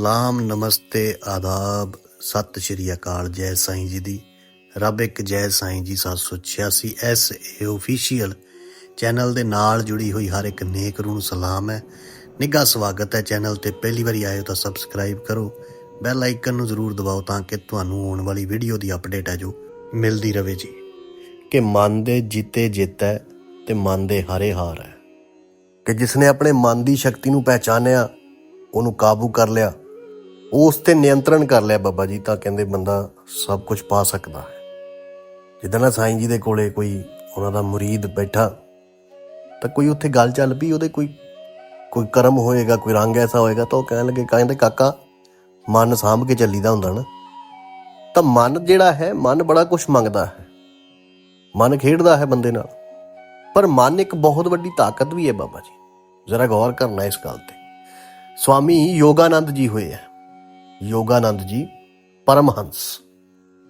ਸਲਾਮ, ਨਮਸਤੇ, ਆਦਾਬ। ਸਤਿ ਸ਼੍ਰੀ ਅਕਾਲ, ਜੈ ਸਾਈਂ ਜੀ ਦੀ। ਰੱਬ ਇੱਕ ਜੈ ਸਾਈਂ ਜੀ 786 ਐਸ ਏ ਅਫੀਸ਼ੀਅਲ ਚੈਨਲ ਦੇ ਨਾਲ ਜੁੜੀ ਹੋਈ ਹਰ ਇੱਕ ਨੇਕ ਰੂਹ ਨੂੰ ਸਲਾਮ ਹੈ। ਨਿੱਘਾ ਸਵਾਗਤ ਹੈ ਚੈਨਲ ਤੇ। ਪਹਿਲੀ ਵਾਰੀ ਆਏ ਹੋ ਤਾਂ ਸਬਸਕ੍ਰਾਈਬ ਕਰੋ। ਬੈਲ ਆਈਕਨ ਨੂੰ ਜ਼ਰੂਰ ਦਬਾਓ ਤਾਂ ਕਿ ਤੁਹਾਨੂੰ ਆਉਣ ਵਾਲੀ ਵੀਡੀਓ ਦੀ ਅਪਡੇਟ ਹੈ ਜੋ ਮਿਲਦੀ ਰਹੇ ਜੀ। ਕਿ ਮਨ ਦੇ ਜਿੱਤੇ ਜਿੱਤ ਹੈ ਤੇ ਮਨ ਦੇ ਹਾਰੇ ਹਾਰ ਹੈ। ਕਿ ਜਿਸ ਨੇ ਆਪਣੇ ਮਨ ਦੀ ਸ਼ਕਤੀ ਨੂੰ ਪਹਿਚਾਨਿਆ, ਉਹਨੂੰ ਕਾਬੂ ਕਰ ਲਿਆ ਉਸ ਤੇ ਨਿਯੰਤਰਣ ਕਰ ਲਿਆ ਬਾਬਾ ਜੀ, ਤਾਂ ਕਹਿੰਦੇ ਬੰਦਾ ਸਭ ਕੁਝ ਪਾ ਸਕਦਾ ਹੈ। ਜਿੱਦਾਂ ਨਾ ਸਾਈਂ ਜੀ ਦੇ ਕੋਲੇ ਕੋਈ ਉਹਨਾਂ ਦਾ ਮੁਰੀਦ ਬੈਠਾ, ਤਾਂ ਕੋਈ ਉੱਥੇ ਗੱਲ ਚੱਲ ਪਈ, ਉਹਦੇ ਕੋਈ ਕੋਈ ਕਰਮ ਹੋਏਗਾ, ਕੋਈ ਰੰਗ ਐਸਾ ਹੋਏਗਾ, ਤਾਂ ਉਹ ਕਹਿਣ ਲੱਗੇ, ਕਹਿੰਦੇ ਕਾਕਾ, ਮਨ ਸਾਂਭ ਕੇ ਚੱਲੀਦਾ ਹੁੰਦਾ ਨਾ। ਤਾਂ ਮਨ ਜਿਹੜਾ ਹੈ, ਮਨ ਬੜਾ ਕੁਝ ਮੰਗਦਾ ਹੈ। ਮਨ ਖੇਡਦਾ ਹੈ ਬੰਦੇ ਨਾਲ। ਪਰ ਮਨ ਇੱਕ ਬਹੁਤ ਵੱਡੀ ਤਾਕਤ ਵੀ ਹੈ ਬਾਬਾ ਜੀ। ਜ਼ਰਾ ਗੌਰ ਕਰਨਾ ਇਸ ਗੱਲ ਤੇ। ਸਵਾਮੀ ਯੋਗਾਨੰਦ ਜੀ ਹੋਏ ਹੈ ਯੋਗਾਨੰਦ ਜੀ ਪਰਮਹੰਸ।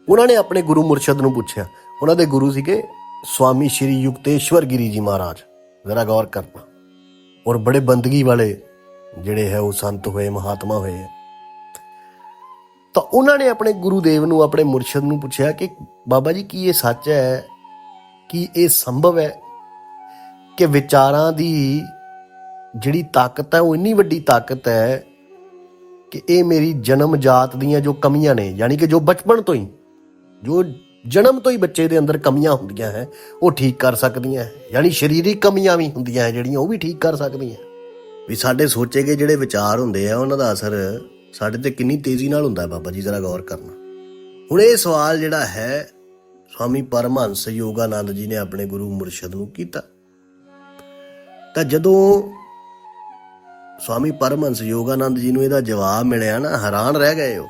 ਉਹਨਾਂ ਨੇ ਆਪਣੇ ਗੁਰੂ ਮੁਰਸ਼ਦ ਨੂੰ ਪੁੱਛਿਆ। ਉਹਨਾਂ ਦੇ ਗੁਰੂ ਸੀਗੇ ਸਵਾਮੀ ਸ਼੍ਰੀ ਯੁਕਤੇਸ਼ਵਰ ਗਿਰੀ ਜੀ ਮਹਾਰਾਜ। ਜ਼ਰਾ ਗੌਰ ਕਰਨਾ। ਔਰ ਬੜੇ ਬੰਦਗੀ ਵਾਲੇ ਜਿਹੜੇ ਹੈ ਉਹ ਸੰਤ ਹੋਏ, ਮਹਾਤਮਾ ਹੋਏ। ਹੈ ਤਾਂ ਉਹਨਾਂ ਨੇ ਆਪਣੇ ਗੁਰੂ ਦੇਵ ਨੂੰ, ਆਪਣੇ ਮੁਰਸ਼ਦ ਨੂੰ ਪੁੱਛਿਆ ਕਿ ਬਾਬਾ ਜੀ, ਕੀ ਇਹ ਸੱਚ ਹੈ? ਕੀ ਇਹ ਸੰਭਵ ਹੈ ਕਿ ਵਿਚਾਰਾਂ ਦੀ ਜਿਹੜੀ ਤਾਕਤ ਹੈ, ਉਹ ਇੰਨੀ ਵੱਡੀ ਤਾਕਤ ਹੈ ਕਿ ਇਹ ਮੇਰੀ ਜਨਮ ਜਾਤ ਦੀਆਂ ਜੋ ਕਮੀਆਂ ਨੇ, ਯਾਨੀ ਕਿ ਜੋ ਬਚਪਨ ਤੋਂ ਹੀ, ਜੋ ਜਨਮ ਤੋਂ ਹੀ ਬੱਚੇ ਦੇ ਅੰਦਰ ਕਮੀਆਂ ਹੁੰਦੀਆਂ ਹੈ, ਉਹ ਠੀਕ ਕਰ ਸਕਦੀਆਂ ਹੈ। ਯਾਨੀ ਸਰੀਰਕ ਕਮੀਆਂ ਵੀ ਹੁੰਦੀਆਂ ਹੈ ਜਿਹੜੀਆਂ, ਉਹ ਵੀ ਠੀਕ ਕਰ ਸਕਦੀਆਂ ਵੀ ਸਾਡੇ ਸੋਚੇ ਗਏ ਜਿਹੜੇ ਵਿਚਾਰ ਹੁੰਦੇ ਆ, ਉਹਨਾਂ ਦਾ ਅਸਰ ਸਾਡੇ ਤੇ ਕਿੰਨੀ ਤੇਜ਼ੀ ਨਾਲ ਹੁੰਦਾ ਹੈ ਬਾਬਾ ਜੀ, ਜ਼ਰਾ ਗੌਰ ਕਰਨਾ। ਹੁਣ ਇਹ ਸਵਾਲ ਜਿਹੜਾ ਹੈ, ਸਵਾਮੀ ਪਰਮਹੰਸ ਯੋਗਾਨੰਦ ਜੀ ਨੇ ਆਪਣੇ ਗੁਰੂ ਮੁਰਸ਼ਦ ਨੂੰ ਕੀਤਾ। ਤਾਂ ਜਦੋਂ ਸਵਾਮੀ ਪਰਮਹੰਸ ਯੋਗਾਨੰਦ ਜੀ ਨੂੰ ਇਹਦਾ ਜਵਾਬ ਮਿਲਿਆ ਨਾ, ਹੈਰਾਨ ਰਹਿ ਗਏ ਉਹ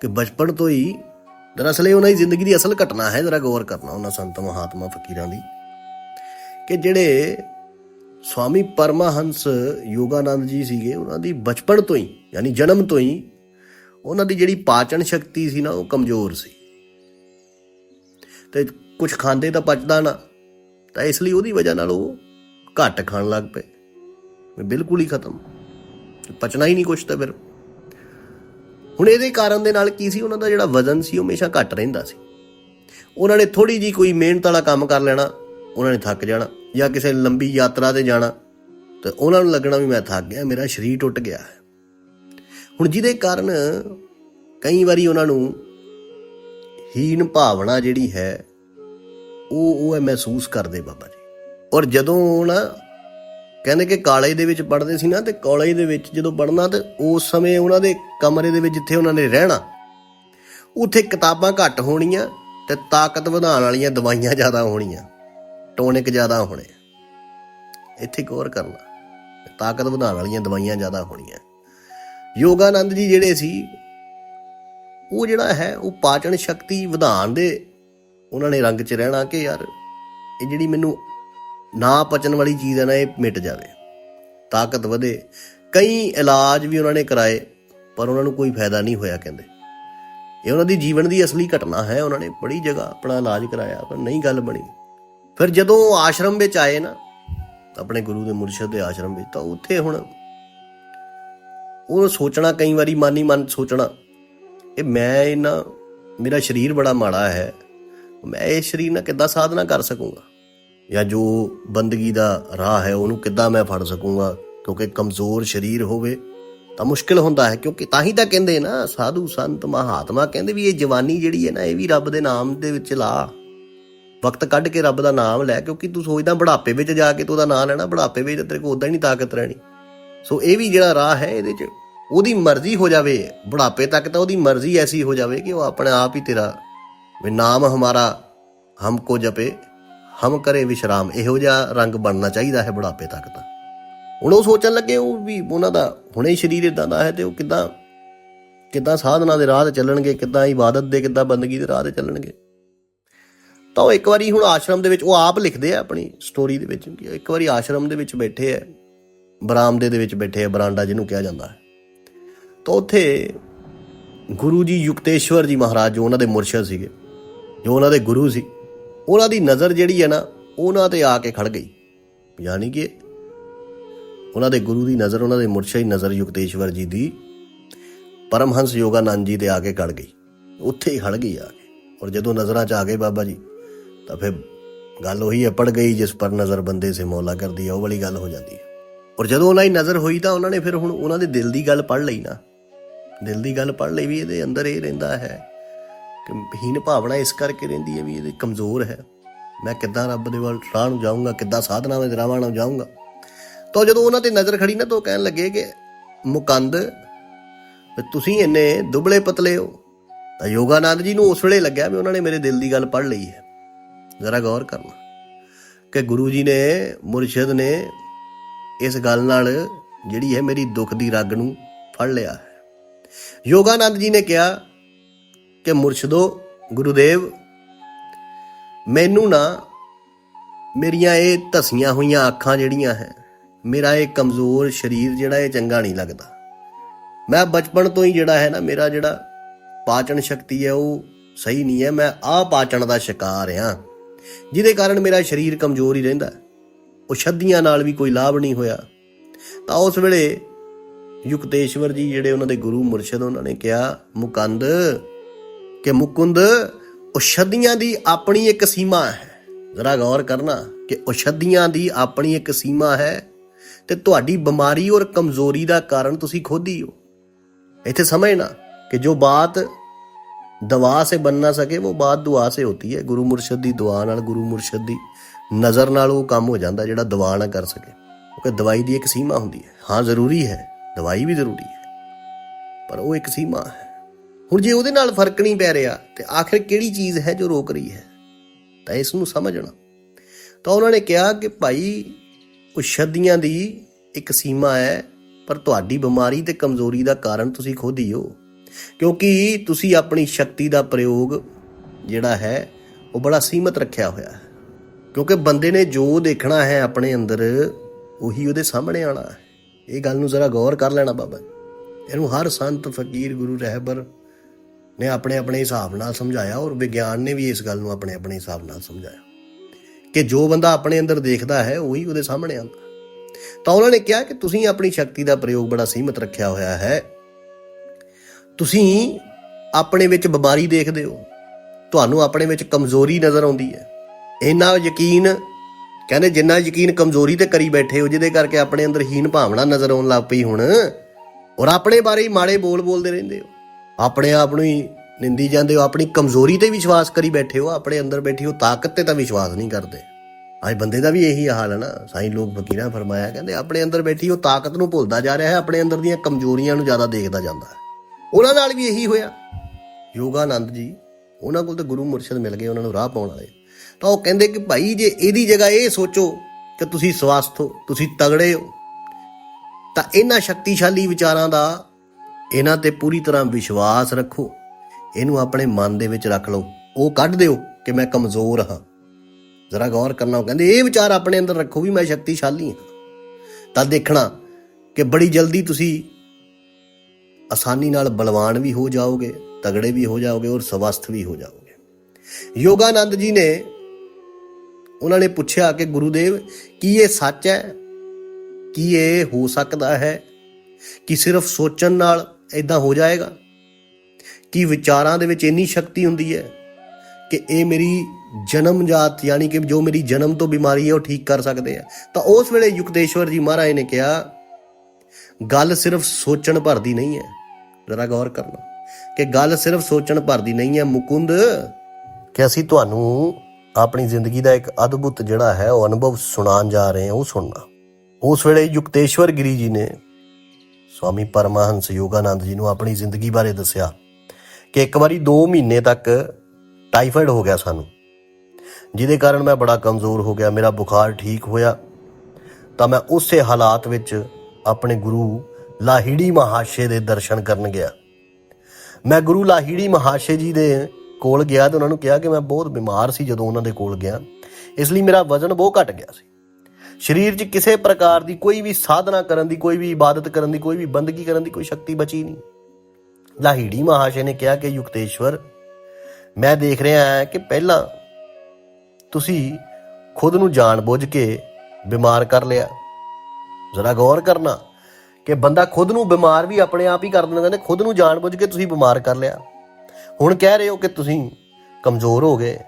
ਕਿ ਬਚਪਨ ਤੋਂ ਹੀ ਦਰਅਸਲ ਇਹ ਉਹਨਾਂ ਦੀ ਜ਼ਿੰਦਗੀ ਦੀ ਅਸਲ ਘਟਨਾ ਹੈ, ਜਰਾ ਗੌਰ ਕਰਨਾ ਉਹਨਾਂ ਸੰਤ ਮਹਾਤਮਾ ਫਕੀਰਾਂ ਦੀ, ਕਿ ਜਿਹੜੇ ਸਵਾਮੀ ਪਰਮਹੰਸ ਯੋਗਾਨੰਦ ਜੀ ਸੀਗੇ, ਉਹਨਾਂ ਦੀ ਬਚਪਨ ਤੋਂ ਹੀ, ਯਾਨੀ ਜਨਮ ਤੋਂ ਹੀ, ਉਹਨਾਂ ਦੀ ਜਿਹੜੀ ਪਾਚਨ ਸ਼ਕਤੀ ਸੀ ਨਾ, ਉਹ ਕਮਜ਼ੋਰ ਸੀ। ਤੇ ਕੁਝ ਖਾਂਦੇ ਤਾਂ ਪਚਦਾ ਨਾ, ਤਾਂ ਇਸ ਲਈ ਉਹਦੀ ਵਜ੍ਹਾ ਨਾਲ ਉਹ ਘੱਟ ਖਾਣ ਲੱਗ ਪਏ। ਬਿਲਕੁਲ ਹੀ ਖਤਮ। ਪਚਣਾ ਹੀ ਨਹੀਂ ਕੁਛ ਤਾਂ ਫਿਰ। ਹੁਣ ਇਹਦੇ ਕਾਰਨ ਦੇ ਨਾਲ ਕੀ ਸੀ? ਉਹਨਾਂ ਦਾ ਜਿਹੜਾ ਵਜ਼ਨ ਸੀ, ਉਹ ਹਮੇਸ਼ਾ ਘੱਟ ਰਹਿੰਦਾ ਸੀ। ਉਹਨਾਂ ਨੇ ਥੋੜੀ ਜੀ ਕੋਈ ਮਿਹਨਤ ਵਾਲਾ ਕੰਮ ਕਰ ਲੈਣਾ, ਉਹਨਾਂ ਨੇ ਥੱਕ ਜਾਣਾ, ਜਾਂ ਕਿਸੇ ਲੰਬੀ ਯਾਤਰਾ ਤੇ ਜਾਣਾ, ਤੇ ਉਹਨਾਂ ਨੂੰ ਲੱਗਣਾ ਵੀ ਮੈਂ ਥੱਕ ਗਿਆ, ਮੇਰਾ ਸਰੀਰ ਟੁੱਟ ਗਿਆ। ਹੈ ਹੁਣ ਜਿਹਦੇ ਕਾਰਨ ਕਈ ਵਾਰੀ ਉਹਨਾਂ ਨੂੰ ਹੀਨ ਭਾਵਨਾ ਜਿਹੜੀ ਹੈ, ਉਹ ਉਹ ਇਹ ਮਹਿਸੂਸ ਕਰਦੇ ਬਾਬਾ ਜੀ। ਔਰ ਜਦੋਂ ਨਾ ਕਹਿੰਦੇ ਕਿ ਕਾਲਜ ਦੇ ਵਿੱਚ ਪੜ੍ਹਦੇ ਸੀ ਨਾ, ਤੇ ਕਾਲਜ ਦੇ ਵਿੱਚ ਜਦੋਂ ਪੜ੍ਹਨਾ ਤੇ ਉਸ ਸਮੇਂ ਉਹਨਾਂ ਦੇ ਕਮਰੇ ਦੇ ਵਿੱਚ ਜਿੱਥੇ ਉਹਨਾਂ ਨੇ ਰਹਿਣਾ, ਉੱਥੇ ਕਿਤਾਬਾਂ ਘੱਟ ਹੋਣੀਆਂ ਤੇ ਤਾਕਤ ਵਧਾਉਣ ਵਾਲੀਆਂ ਦਵਾਈਆਂ ਜ਼ਿਆਦਾ ਹੋਣੀਆਂ, ਟੋਨਿਕ ਜ਼ਿਆਦਾ ਹੋਣੇ। ਇੱਥੇ ਗੌਰ ਕਰਨਾ, ਤਾਕਤ ਵਧਾਉਣ ਵਾਲੀਆਂ ਦਵਾਈਆਂ ਜ਼ਿਆਦਾ ਹੋਣੀਆਂ। ਯੋਗਾਨੰਦ ਜੀ ਜਿਹੜੇ ਸੀ, ਉਹ ਜਿਹੜਾ ਹੈ, ਉਹ ਪਾਚਨ ਸ਼ਕਤੀ ਵਧਾਉਣ ਦੇ ਉਹਨਾਂ ਨੇ ਰੰਗ 'ਚ ਰਹਿਣਾ ਕਿ ਯਾਰ, ਇਹ ਜਿਹੜੀ ਮੈਨੂੰ ਨਾ ਪਚਣ ਵਾਲੀ ਚੀਜ਼ ਹੈ ਨਾ ਇਹ ਮਿਟ ਜਾਵੇ, ਤਾਕਤ ਵਧੇ। ਕਈ ਇਲਾਜ ਵੀ ਉਹਨਾਂ ਨੇ ਕਰਾਏ, ਪਰ ਉਹਨਾਂ ਨੂੰ ਕੋਈ ਫਾਇਦਾ ਨਹੀਂ ਹੋਇਆ ਕਹਿੰਦੇ। ਇਹ ਉਹਨਾਂ ਦੀ ਜੀਵਨ ਦੀ ਅਸਲੀ ਘਟਨਾ ਹੈ, ਉਹਨਾਂ ਨੇ ਬੜੀ ਜਗ੍ਹਾ ਆਪਣਾ ਇਲਾਜ ਕਰਾਇਆ, ਪਰ ਨਹੀਂ ਗੱਲ ਬਣੀ। ਫਿਰ ਜਦੋਂ ਉਹ ਆਸ਼ਰਮ ਵਿੱਚ ਆਏ ਨਾ, ਆਪਣੇ ਗੁਰੂ ਦੇ ਮੁਰਸ਼ਿਦ ਦੇ ਆਸ਼ਰਮ ਵਿੱਚ, ਤਾਂ ਉੱਥੇ ਹੁਣ ਉਹ ਸੋਚਣਾ, ਕਈ ਵਾਰੀ ਮਾਨੀ ਮਨ ਸੋਚਣਾ, ਇਹ ਮੈਂ ਇਹਨਾਂ, ਮੇਰਾ ਸਰੀਰ ਬੜਾ ਮਾੜਾ ਹੈ, ਮੈਂ ਇਹ ਸਰੀਰ ਨਾਲ ਕਿੱਦਾਂ ਸਾਧਨਾ ਕਰ ਸਕੂੰਗਾ? ਜਾਂ ਜੋ ਬੰਦਗੀ ਦਾ ਰਾਹ ਹੈ, ਉਹਨੂੰ ਕਿੱਦਾਂ ਮੈਂ ਫੜ ਸਕੂੰਗਾ? ਕਿਉਂਕਿ ਕਮਜ਼ੋਰ ਸਰੀਰ ਹੋਵੇ ਤਾਂ ਮੁਸ਼ਕਿਲ ਹੁੰਦਾ ਹੈ, ਕਿਉਂਕਿ ਤਾਂ ਹੀ ਤਾਂ ਕਹਿੰਦੇ ਨਾ, ਸਾਧੂ ਸੰਤ ਮਹਾਤਮਾ ਕਹਿੰਦੇ ਵੀ ਇਹ ਜਵਾਨੀ ਜਿਹੜੀ ਹੈ ਨਾ, ਇਹ ਵੀ ਰੱਬ ਦੇ ਨਾਮ ਦੇ ਵਿੱਚ ਲਾ। ਵਕਤ ਕੱਢ ਕੇ ਰੱਬ ਦਾ ਨਾਮ ਲੈ, ਕਿਉਂਕਿ ਤੂੰ ਸੋਚਦਾ ਬੁਢਾਪੇ ਵਿੱਚ ਜਾ ਕੇ ਤੂੰ ਉਹਦਾ ਨਾਮ ਲੈਣਾ, ਬੁਢਾਪੇ ਵਿੱਚ ਤੇਰੇ ਕੋਲ ਉਦਾਂ ਹੀ ਨਹੀਂ ਤਾਕਤ ਰਹਿਣੀ। ਸੋ ਇਹ ਵੀ ਜਿਹੜਾ ਰਾਹ ਹੈ ਇਹਦੇ 'ਚ, ਉਹਦੀ ਮਰਜ਼ੀ ਹੋ ਜਾਵੇ। ਬੁਢਾਪੇ ਤੱਕ ਤਾਂ ਉਹਦੀ ਮਰਜ਼ੀ ਐਸੀ ਹੋ ਜਾਵੇ ਕਿ ਉਹ ਆਪਣੇ ਆਪ ਹੀ ਤੇਰਾ ਵੀ ਨਾਮ ਹਮਾਰਾ ਹਮਕੋ ਜਪੇ। ਹਮ ਕਰੇ ਵਿਸ਼ਰਾਮ, ਇਹੋ ਜਿਹਾ ਰੰਗ ਬਣਨਾ ਚਾਹੀਦਾ ਹੈ ਬੁਢਾਪੇ ਤੱਕ ਤਾਂ। ਹੁਣ ਉਹ ਸੋਚਣ ਲੱਗੇ ਉਹ ਵੀ ਉਹਨਾਂ ਦਾ, ਹੁਣੇ ਸਰੀਰ ਇਦਾਂ ਦਾ ਹੈ ਤੇ ਉਹ ਕਿਦਾਂ ਕਿਦਾਂ ਸਾਧਨਾ ਦੇ ਰਾਹ ਤੇ ਚੱਲਣਗੇ, ਕਿਦਾਂ ਇਬਾਦਤ ਦੇ, ਕਿਦਾਂ ਬੰਦਗੀ ਦੇ ਰਾਹ ਤੇ ਚੱਲਣਗੇ। ਤਾਂ ਉਹ ਇੱਕ ਵਾਰੀ ਹੁਣ ਆਸ਼ਰਮ ਦੇ ਵਿੱਚ, ਉਹ ਆਪ ਲਿਖਦੇ ਆ ਆਪਣੀ ਸਟੋਰੀ ਦੇ ਵਿੱਚ ਇੱਕ ਵਾਰੀ ਆਸ਼ਰਮ ਦੇ ਵਿੱਚ ਬੈਠੇ ਆ, ਬਰਾਮਦੇ ਦੇ ਵਿੱਚ ਬੈਠੇ ਆ, ਬਰਾਂਡਾ ਜਿਹਨੂੰ ਕਿਹਾ ਜਾਂਦਾ ਹੈ। ਤਾਂ ਉੱਥੇ ਗੁਰੂ ਜੀ ਯੁਕਤੇਸ਼ਵਰ ਜੀ ਮਹਾਰਾਜ ਜੋ ਉਹਨਾਂ ਦੇ ਮੁਰਸ਼ਦ ਸੀਗੇ, ਜੋ ਉਹਨਾਂ ਦੇ ਗੁਰੂ ਸੀ ਉਹਨਾਂ ਦੀ ਨਜ਼ਰ ਜਿਹੜੀ ਹੈ ਨਾ, ਉਹਨਾਂ ਤੇ ਆ ਕੇ ਖੜ ਗਈ। ਯਾਨੀ ਕਿ ਉਹਨਾਂ ਦੇ ਗੁਰੂ ਦੀ ਨਜ਼ਰ, ਉਹਨਾਂ ਦੇ ਮੁਰਸ਼ਿਦ ਦੀ ਨਜ਼ਰ ਯੁਕਤੇਸ਼ਵਰ ਜੀ ਦੀ, ਪਰਮਹੰਸ ਯੋਗਾਨੰਦ ਜੀ ਤੇ ਆ ਕੇ ਕੜ ਗਈ। ਉੱਥੇ ਹੀ ਹੜ ਗਈ ਆ ਕੇ। ਔਰ ਜਦੋਂ ਨਜ਼ਰਾਂ 'ਚ ਆ ਗਏ ਬਾਬਾ ਜੀ, ਤਾਂ ਫਿਰ ਗੱਲ ਉਹੀ ਹੈ, ਪੜ ਗਈ ਜਿਸ ਪਰ ਨਜ਼ਰ ਬੰਦੇ ਸੇ ਮੌਲਾ ਕਰਦੀ ਹੈ ਉਹ ਵਾਲੀ ਗੱਲ ਹੋ ਜਾਂਦੀ ਹੈ। ਔਰ ਜਦੋਂ ਉਹਨਾਂ ਦੀ ਨਜ਼ਰ ਹੋਈ ਤਾਂ ਉਹਨਾਂ ਨੇ ਫਿਰ ਹੁਣ ਉਹਨਾਂ ਦੇ ਦਿਲ ਦੀ ਗੱਲ ਪੜ ਲਈ ਨਾ। ਦਿਲ ਦੀ ਗੱਲ ਪੜ ਲਈ ਵੀ ਇਹਦੇ ਅੰਦਰ ਇਹ ਰਹਿੰਦਾ ਹੈ ਹੀਨ ਭਾਵਨਾ ਇਸ ਕਰਕੇ ਰਹਿੰਦੀ ਹੈ ਵੀ ਇਹ ਕਮਜ਼ੋਰ ਹੈ। ਮੈਂ ਕਿੱਦਾਂ ਰੱਬ ਦੇ ਵੱਲ ਰਾਹ ਨੂੰ ਜਾਊਂਗਾ, ਕਿੱਦਾਂ ਸਾਧਨਾ ਵਿੱਚ ਰਾਵਾਂ ਨੂੰ ਜਾਊਂਗਾ। ਤਾਂ ਜਦੋਂ ਉਹਨਾਂ ਤੇ ਨਜ਼ਰ ਖੜੀ ਨਾ ਤਾਂ ਉਹ ਕਹਿਣ ਲੱਗੇ ਕਿ, ਮੁਕੰਦ ਵੀ ਤੁਸੀਂ ਇੰਨੇ ਦੁਬਲੇ ਪਤਲੇ ਹੋ। ਤਾਂ ਯੋਗਾਨੰਦ ਜੀ ਨੂੰ ਉਸ ਵੇਲੇ ਲੱਗਿਆ ਵੀ ਉਹਨਾਂ ਨੇ ਮੇਰੇ ਦਿਲ ਦੀ ਗੱਲ ਪੜ ਲਈ ਹੈ। ਜ਼ਰਾ ਗੌਰ ਕਰਨਾ ਕਿ ਗੁਰੂ ਜੀ ਨੇ, ਮੁਰਸ਼ਿਦ ਨੇ ਇਸ ਗੱਲ ਨਾਲ ਜਿਹੜੀ ਹੈ ਮੇਰੀ ਦੁੱਖ ਦੀ ਰੱਗ ਨੂੰ ਫੜ ਲਿਆ ਹੈ। ਯੋਗਾਨੰਦ ਜੀ ਨੇ ਕਿਹਾ ਕਿ ਮੁਰਸ਼ਿਦੋ, ਗੁਰੂਦੇਵ, ਮੈਨੂੰ ਨਾ ਮੇਰੀਆਂ ਇਹ ਧਸੀਆਂ ਹੋਈਆਂ ਅੱਖਾਂ ਜਿਹੜੀਆਂ ਹੈ, ਮੇਰਾ ਇਹ ਕਮਜ਼ੋਰ ਸਰੀਰ ਜਿਹੜਾ ਇਹ ਚੰਗਾ ਨਹੀਂ ਲੱਗਦਾ। ਮੈਂ ਬਚਪਨ ਤੋਂ ਹੀ ਜਿਹੜਾ ਹੈ ਨਾ, ਮੇਰਾ ਜਿਹੜਾ ਪਾਚਨ ਸ਼ਕਤੀ ਹੈ ਉਹ ਸਹੀ ਨਹੀਂ ਹੈ, ਮੈਂ ਆ ਪਾਚਨ ਦਾ ਸ਼ਿਕਾਰ ਆ ਜਿਹਦੇ ਕਾਰਨ ਮੇਰਾ ਸਰੀਰ ਕਮਜ਼ੋਰ ਹੀ ਰਹਿੰਦਾ। ਉਹ ਸ਼ੱਦੀਆਂ ਨਾਲ ਵੀ ਕੋਈ ਲਾਭ ਨਹੀਂ ਹੋਇਆ। ਤਾਂ ਉਸ ਵੇਲੇ ਯੁਕਤੇਸ਼ਵਰ ਜੀ ਜਿਹੜੇ ਉਹਨਾਂ ਦੇ ਗੁਰੂ ਮੁਰਸ਼ਦ, ਉਹਨਾਂ ਨੇ ਕਿਹਾ, ਮੁਕੰਦ ਕਿ ਮੁਕੁੰਦ ਔਸ਼ਧੀਆਂ ਦੀ ਆਪਣੀ ਇੱਕ ਸੀਮਾ ਹੈ। ਜ਼ਰਾ ਗੌਰ ਕਰਨਾ ਕਿ ਔਸ਼ਧੀਆਂ ਦੀ ਆਪਣੀ ਇੱਕ ਸੀਮਾ ਹੈ ਤੇ ਤੁਹਾਡੀ ਬਿਮਾਰੀ ਔਰ ਕਮਜ਼ੋਰੀ ਦਾ ਕਾਰਨ ਤੁਸੀਂ ਖੁਦ ਹੀ। ਹੋ ਇੱਥੇ ਸਮਝਣਾ ਕਿ ਜੋ ਬਾਤ ਦਵਾ ਸੇ ਬਨ ਨਾ ਸਕੇ, ਉਹ ਬਾਤ ਦੁਆ ਸੇ ਹੁੰਦੀ ਹੈ। ਗੁਰੂ ਮੁਰਸ਼ਦ ਦੀ ਦੁਆ ਨਾਲ, ਗੁਰੂ ਮੁਰਸ਼ਦ ਦੀ ਨਜ਼ਰ ਨਾਲ ਉਹ ਕੰਮ ਹੋ ਜਾਂਦਾ ਜਿਹੜਾ ਦਵਾ ਨਾ ਕਰ ਸਕੇ। ਕਿਉਂਕਿ ਦਵਾਈ ਦੀ ਇੱਕ ਸੀਮਾ ਹੁੰਦੀ ਹੈ। ਹਾਂ, ਜ਼ਰੂਰੀ ਹੈ। ਦਵਾਈ ਵੀ ਜ਼ਰੂਰੀ ਹੈ। ਪਰ ਉਹ ਇੱਕ ਸੀਮਾ ਹੈ। ਹੁਣ ਜੇ ਉਹਦੇ ਨਾਲ ਫ਼ਰਕ ਨਹੀਂ ਪੈ ਰਿਹਾ, ਤੇ ਆਖਿਰ ਕਿਹੜੀ ਚੀਜ਼ ਹੈ ਜੋ ਰੋਕ ਰਹੀ ਹੈ? ਤਾਂ ਇਸ ਨੂੰ ਸਮਝਣਾ ਤਾਂ ਉਹਨਾਂ ਨੇ ਕਿਹਾ ਕਿ ਭਾਈ ਉਸ਼ਧੀਆਂ ਦੀ ਇੱਕ ਸੀਮਾ ਹੈ, ਪਰ ਤੁਹਾਡੀ ਬਿਮਾਰੀ ਤੇ ਕਮਜ਼ੋਰੀ ਦਾ ਕਾਰਨ ਤੁਸੀਂ ਖੁਦ ਹੀ ਹੋ। ਕਿਉਂਕਿ ਤੁਸੀਂ ਆਪਣੀ ਸ਼ਕਤੀ ਦਾ ਪ੍ਰਯੋਗ ਜਿਹੜਾ ਹੈ, ਉਹ ਬੜਾ ਸੀਮਤ ਰੱਖਿਆ ਹੋਇਆ ਹੈ। ਕਿਉਂਕਿ ਬੰਦੇ ਨੇ ਜੋ ਦੇਖਣਾ ਹੈ ਆਪਣੇ ਅੰਦਰ, ਉਹੀ ਉਹਦੇ ਸਾਹਮਣੇ ਆਣਾ ਹੈ। ਇਹ ਗੱਲ ਨੂੰ ਜ਼ਰਾ ਗੌਰ ਕਰ ਲੈਣਾ ਬਾਬਾ। ਇਹਨੂੰ ਹਰ ਸੰਤ, ਫਕੀਰ, ਗੁਰੂ, ਰਹਿਬਰ ਨੇ ਆਪਣੇ ਆਪਣੇ ਹਿਸਾਬ ਨਾਲ ਸਮਝਾਇਆ ਔਰ ਵਿਗਿਆਨ ਨੇ ਵੀ ਇਸ ਗੱਲ ਨੂੰ ਆਪਣੇ ਆਪਣੇ ਹਿਸਾਬ ਨਾਲ ਸਮਝਾਇਆ। ਕਿ ਜੋ ਬੰਦਾ ਆਪਣੇ ਅੰਦਰ ਦੇਖਦਾ ਹੈ, ਉਹੀ ਉਹਦੇ ਸਾਹਮਣੇ ਆਉਂਦਾ। ਤਾਂ ਉਹਨਾਂ ਨੇ ਕਿਹਾ ਕਿ ਤੁਸੀਂ ਆਪਣੀ ਸ਼ਕਤੀ ਦਾ ਪ੍ਰਯੋਗ ਬੜਾ ਸੀਮਤ ਰੱਖਿਆ ਹੋਇਆ ਹੈ। ਤੁਸੀਂ ਆਪਣੇ ਵਿੱਚ ਬਿਮਾਰੀ ਦੇਖਦੇ ਹੋ। ਤੁਹਾਨੂੰ ਆਪਣੇ ਵਿੱਚ ਕਮਜ਼ੋਰੀ ਨਜ਼ਰ ਆਉਂਦੀ ਹੈ। ਇੰਨਾ ਯਕੀਨ, ਕਹਿੰਦੇ ਜਿੰਨਾ ਯਕੀਨ ਕਮਜ਼ੋਰੀ ਤੇ ਕਰੀ ਬੈਠੇ ਹੋ, ਜਿਹਦੇ ਕਰਕੇ ਆਪਣੇ ਅੰਦਰ ਹੀਨ ਭਾਵਨਾ ਨਜ਼ਰ ਆਉਣ ਲੱਗ ਪਈ ਹੁਣ। ਔਰ ਆਪਣੇ ਬਾਰੇ ਹੀ ਮਾੜੇ ਬੋਲ ਬੋਲਦੇ ਰਹਿੰਦੇ ਹੋ। ਆਪਣੇ ਆਪ ਨੂੰ ਹੀ ਨਿੰਦੀ ਜਾਂਦੇ ਹੋ, ਆਪਣੀ ਕਮਜ਼ੋਰੀ ਤੇ ਵਿਸ਼ਵਾਸ ਕਰੀ ਬੈਠੇ ਹੋ, ਆਪਣੇ ਅੰਦਰ ਬੈਠੀ ਹੋ, ਤਾਕਤ ਤੇ ਤਾਂ ਵਿਸ਼ਵਾਸ ਨਹੀਂ ਕਰਦੇ। ਅੱਜ ਬੰਦੇ ਦਾ ਵੀ ਇਹੀ ਹਾਲ ਹੈ ਨਾ, ਸਾਈਂ ਲੋਕ ਫਕੀਰਾਂ ਫਰਮਾਇਆ, ਕਹਿੰਦੇ ਆਪਣੇ ਅੰਦਰ ਬੈਠੀ ਉਹ ਤਾਕਤ ਨੂੰ ਭੁੱਲਦਾ ਜਾ ਰਿਹਾ ਹੈ, ਆਪਣੇ ਅੰਦਰ ਦੀਆਂ ਕਮਜ਼ੋਰੀਆਂ ਨੂੰ ਜ਼ਿਆਦਾ ਦੇਖਦਾ ਜਾਂਦਾ ਹੈ। ਉਹਨਾਂ ਨਾਲ ਵੀ ਇਹੀ ਹੋਇਆ। ਯੋਗਾਨੰਦ ਜੀ, ਉਹਨਾਂ ਕੋਲ ਤਾਂ ਗੁਰੂ ਮੁਰਸ਼ਿਦ ਮਿਲ ਗਏ, ਉਹਨਾਂ ਨੂੰ ਰਾਹ ਪਾਉਣ ਵਾਲੇ। ਤਾਂ ਉਹ ਕਹਿੰਦੇ ਕਿ ਭਾਈ ਜੇ ਇਹਦੀ ਜਗ੍ਹਾ ਇਹ ਸੋਚੋ ਕਿ ਤੁਸੀਂ ਸਵਸਥ ਹੋ, ਤੁਸੀਂ ਤਗੜੇ ਹੋ, ਤਾਂ ਇਹਨਾਂ ਸ਼ਕਤੀਸ਼ਾਲੀ ਵਿਚਾਰਾਂ ਦਾ ਇਹਨਾਂ ਤੇ ਪੂਰੀ ਤਰ੍ਹਾਂ ਵਿਸ਼ਵਾਸ ਰੱਖੋ। ਇਹਨੂੰ ਆਪਣੇ ਮਨ ਦੇ ਵਿੱਚ ਰੱਖ ਲਓ। ਉਹ ਕੱਢ ਦਿਓ ਕਿ ਮੈਂ ਕਮਜ਼ੋਰ ਹਾਂ। ਜ਼ਰਾ ਗੌਰ ਕਰਨਾ, ਉਹ ਕਹਿੰਦੇ, ਇਹ ਵਿਚਾਰ ਆਪਣੇ ਅੰਦਰ ਰੱਖੋ ਵੀ ਮੈਂ ਸ਼ਕਤੀਸ਼ਾਲੀ ਹਾਂ। ਤਾਂ ਦੇਖਣਾ ਕਿ ਬੜੀ ਜਲਦੀ ਤੁਸੀਂ ਆਸਾਨੀ ਨਾਲ ਬਲਵਾਨ ਵੀ ਹੋ ਜਾਓਗੇ, ਤਗੜੇ ਵੀ ਹੋ ਜਾਓਗੇ ਔਰ ਸਵਸਥ ਵੀ ਹੋ ਜਾਓਗੇ। ਯੋਗਾਨੰਦ ਜੀ ਨੇ ਉਹਨਾਂ ਨੇ ਪੁੱਛਿਆ ਕਿ ਗੁਰੂਦੇਵ, ਕੀ ਇਹ ਸੱਚ ਹੈ? ਕੀ ਇਹ ਹੋ ਸਕਦਾ ਹੈ? ਕਿ ਸਿਰਫ ਸੋਚਣ ਨਾਲ ਇਦਾਂ ਹੋ ਜਾਏਗਾ? ਕਿ ਵਿਚਾਰਾਂ ਦੇ ਵਿੱਚ ਇੰਨੀ ਸ਼ਕਤੀ ਹੁੰਦੀ ਹੈ ਕਿ ਇਹ ਮੇਰੀ ਜਨਮਜਾਤ ਯਾਨੀ ਕਿ ਜੋ ਮੇਰੀ ਜਨਮ ਤੋਂ ਬਿਮਾਰੀ ਹੈ, ਉਹ ਠੀਕ ਕਰ ਸਕਦੇ ਆ? ਤਾਂ ਉਸ ਵੇਲੇ ਯੁਕਤੇਸ਼ਵਰ ਜੀ ਮਹਾਰਾਜ ਨੇ ਕਿਹਾ, ਗੱਲ ਸਿਰਫ ਸੋਚਣ ਭਰ ਦੀ ਨਹੀਂ ਹੈ। ਜ਼ਰਾ ਗੌਰ ਕਰਨਾ ਕਿ ਗੱਲ ਸਿਰਫ ਸੋਚਣ ਭਰ ਦੀ ਨਹੀਂ ਹੈ, ਮੁਕੁੰਦ। ਕਿ ਅਸੀਂ ਤੁਹਾਨੂੰ ਆਪਣੀ ਜ਼ਿੰਦਗੀ ਦਾ ਇੱਕ ਅਦਭੁਤ ਜਿਹੜਾ ਹੈ, ਉਹ ਅਨੁਭਵ ਸੁਣਾਉਣ ਜਾ ਰਹੇ ਹਾਂ, ਉਹ ਸੁਣਨਾ। ਉਸ ਵੇਲੇ ਯੁਕਤੇਸ਼ਵਰ ਗਿਰੀ ਜੀ ਨੇ ਸਵਾਮੀ ਪਰਮਹੰਸ ਯੋਗਾਨੰਦ ਜੀ ਨੂੰ ਆਪਣੀ ਜ਼ਿੰਦਗੀ ਬਾਰੇ ਦੱਸਿਆ ਕਿ ਇੱਕ ਵਾਰੀ 2 ਮਹੀਨੇ ਤੱਕ ਟਾਈਫਾਇਡ ਹੋ ਗਿਆ ਸਾਨੂੰ। ਜਿਹਦੇ ਕਾਰਨ ਮੈਂ ਬੜਾ ਕਮਜ਼ੋਰ ਹੋ ਗਿਆ, ਮੇਰਾ ਬੁਖਾਰ ਠੀਕ ਹੋਇਆ। ਤਾਂ ਮੈਂ ਉਸੇ ਹਾਲਾਤ ਵਿੱਚ ਆਪਣੇ ਗੁਰੂ ਲਾਹੀੜੀ ਮਹਾਸ਼ੇ ਦੇ ਦਰਸ਼ਨ ਕਰਨ ਗਿਆ। ਮੈਂ ਗੁਰੂ ਲਾਹੀੜੀ ਮਹਾਸ਼ੇ ਜੀ ਦੇ ਕੋਲ ਗਿਆ ਤੇ ਉਹਨਾਂ ਨੂੰ ਕਿਹਾ ਕਿ ਮੈਂ ਬਹੁਤ ਬਿਮਾਰ ਸੀ ਜਦੋਂ ਉਹਨਾਂ ਦੇ ਕੋਲ ਗਿਆ। ਇਸ ਲਈ ਮੇਰਾ ਵਜ਼ਨ ਬਹੁਤ ਘਟ ਗਿਆ ਸੀ। ਸਰੀਰ 'ਚ ਕਿਸੇ ਪ੍ਰਕਾਰ ਦੀ ਕੋਈ ਵੀ ਸਾਧਨਾ ਕਰਨ ਦੀ, ਕੋਈ ਵੀ ਇਬਾਦਤ ਕਰਨ ਦੀ, ਕੋਈ ਵੀ ਬੰਦਗੀ ਕਰਨ ਦੀ ਕੋਈ ਸ਼ਕਤੀ ਬਚੀ ਨਹੀਂ। ਲਾਹੀੜੀ ਮਹਾਸ਼ੇ ਨੇ ਕਿਹਾ ਕਿ, ਯੁਕਤੇਸ਼ਵਰ, ਮੈਂ ਦੇਖ ਰਿਹਾ ਹਾਂ ਕਿ ਪਹਿਲਾਂ ਤੁਸੀਂ ਖੁਦ ਨੂੰ ਜਾਣਬੁੱਝ ਕੇ ਬਿਮਾਰ ਕਰ ਲਿਆ। ਜ਼ਰਾ ਗੌਰ ਕਰਨਾ ਕਿ ਬੰਦਾ ਖੁਦ ਨੂੰ ਬਿਮਾਰ ਵੀ ਆਪਣੇ ਆਪ ਹੀ ਕਰ ਦਿੰਦਾ ਕਹਿੰਦੇ ਖੁਦ ਨੂੰ ਜਾਣਬੁੱਝ ਕੇ ਤੁਸੀਂ ਬਿਮਾਰ ਕਰ ਲਿਆ। ਹੁਣ ਕਹਿ ਰਹੇ ਹੋ ਕਿ ਤੁਸੀਂ ਕਮਜ਼ੋਰ ਹੋ ਗਏ,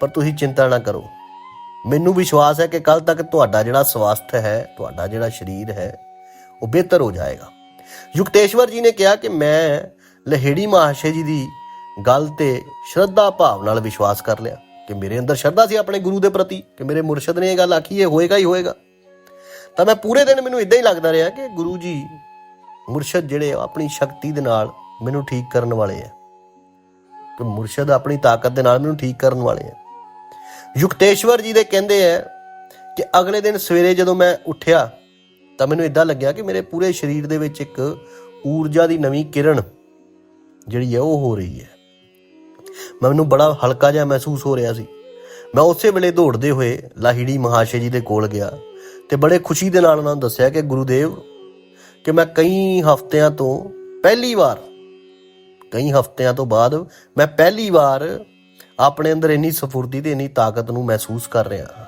ਪਰ ਤੁਸੀਂ ਚਿੰਤਾ ਨਾ ਕਰੋ। ਮੈਨੂੰ ਵਿਸ਼ਵਾਸ ਹੈ ਕਿ ਕੱਲ ਤੱਕ ਤੁਹਾਡਾ ਜਿਹੜਾ ਸਵਾਸਥ ਹੈ, ਤੁਹਾਡਾ ਜਿਹੜਾ ਸਰੀਰ ਹੈ, ਉਹ ਬਿਹਤਰ ਹੋ ਜਾਏਗਾ। ਯੁਕਤੇਸ਼ਵਰ ਜੀ ਨੇ ਕਿਹਾ ਕਿ ਮੈਂ ਲਹੇੜੀ ਮਹਾਸ਼ੇ ਜੀ ਦੀ ਗੱਲ ਤੇ ਸ਼ਰਧਾ ਭਾਵ ਨਾਲ ਵਿਸ਼ਵਾਸ ਕਰ ਲਿਆ ਕਿ ਮੇਰੇ ਅੰਦਰ ਸ਼ਰਧਾ ਸੀ ਆਪਣੇ ਗੁਰੂ ਦੇ ਪ੍ਰਤੀ, ਕਿ ਮੇਰੇ ਮੁਰਸ਼ਿਦ ਨੇ ਇਹ ਗੱਲ ਆਖੀ, ਇਹ ਹੋਏਗਾ ਹੀ ਹੋਏਗਾ। ਤਾਂ ਮੈਂ ਪੂਰੇ ਦਿਨ ਮੈਨੂੰ ਇਦਾਂ ਹੀ ਲੱਗਦਾ ਰਿਹਾ ਕਿ ਗੁਰੂ ਜੀ, ਮੁਰਸ਼ਿਦ ਜਿਹੜੇ ਆਪਣੀ ਸ਼ਕਤੀ ਦੇ ਨਾਲ ਮੈਨੂੰ ਠੀਕ ਕਰਨ ਵਾਲੇ ਆ। ਕਿ ਮੁਰਸ਼ਿਦ ਆਪਣੀ ਤਾਕਤ ਦੇ ਨਾਲ ਮੈਨੂੰ ਠੀਕ ਕਰਨ ਵਾਲੇ ਆ। ਯੁਕਤੇਸ਼ਵਰ ਜੀ ਦੇ ਕਹਿੰਦੇ ਆ ਕਿ ਅਗਲੇ ਦਿਨ ਸਵੇਰੇ ਜਦੋਂ ਮੈਂ ਉੱਠਿਆ ਤਾਂ ਮੈਨੂੰ ਇਦਾਂ ਲੱਗਿਆ ਕਿ ਮੇਰੇ ਪੂਰੇ ਸਰੀਰ ਦੇ ਵਿੱਚ ਇੱਕ ਊਰਜਾ ਦੀ ਨਵੀਂ ਕਿਰਨ ਜਿਹੜੀ ਹੈ ਉਹ ਹੋ ਰਹੀ ਹੈ। ਮੈਨੂੰ ਬੜਾ ਹਲਕਾ ਜਿਹਾ ਮਹਿਸੂਸ ਹੋ ਰਿਹਾ ਸੀ। ਮੈਂ ਉਸੇ ਵੇਲੇ ਦੌੜਦੇ ਹੋਏ ਲਾਹੀੜੀ ਮਹਾਸ਼ੇ ਜੀ ਦੇ ਕੋਲ ਗਿਆ ਤੇ ਬੜੇ ਖੁਸ਼ੀ ਦੇ ਨਾਲ ਉਹਨਾਂ ਨੂੰ ਦੱਸਿਆ ਕਿ ਗੁਰੂਦੇਵ, ਕਿ ਮੈਂ ਕਈ ਹਫ਼ਤਿਆਂ ਤੋਂ ਪਹਿਲੀ ਵਾਰ, ਕਈ ਹਫ਼ਤਿਆਂ ਤੋਂ ਬਾਅਦ ਮੈਂ ਪਹਿਲੀ ਵਾਰ ਆਪਣੇ ਅੰਦਰ ਇੰਨੀ ਸਫੁਰਤੀ ਤੇ ਇੰਨੀ ਤਾਕਤ ਨੂੰ ਮਹਿਸੂਸ ਕਰ ਰਿਹਾ ਹਾਂ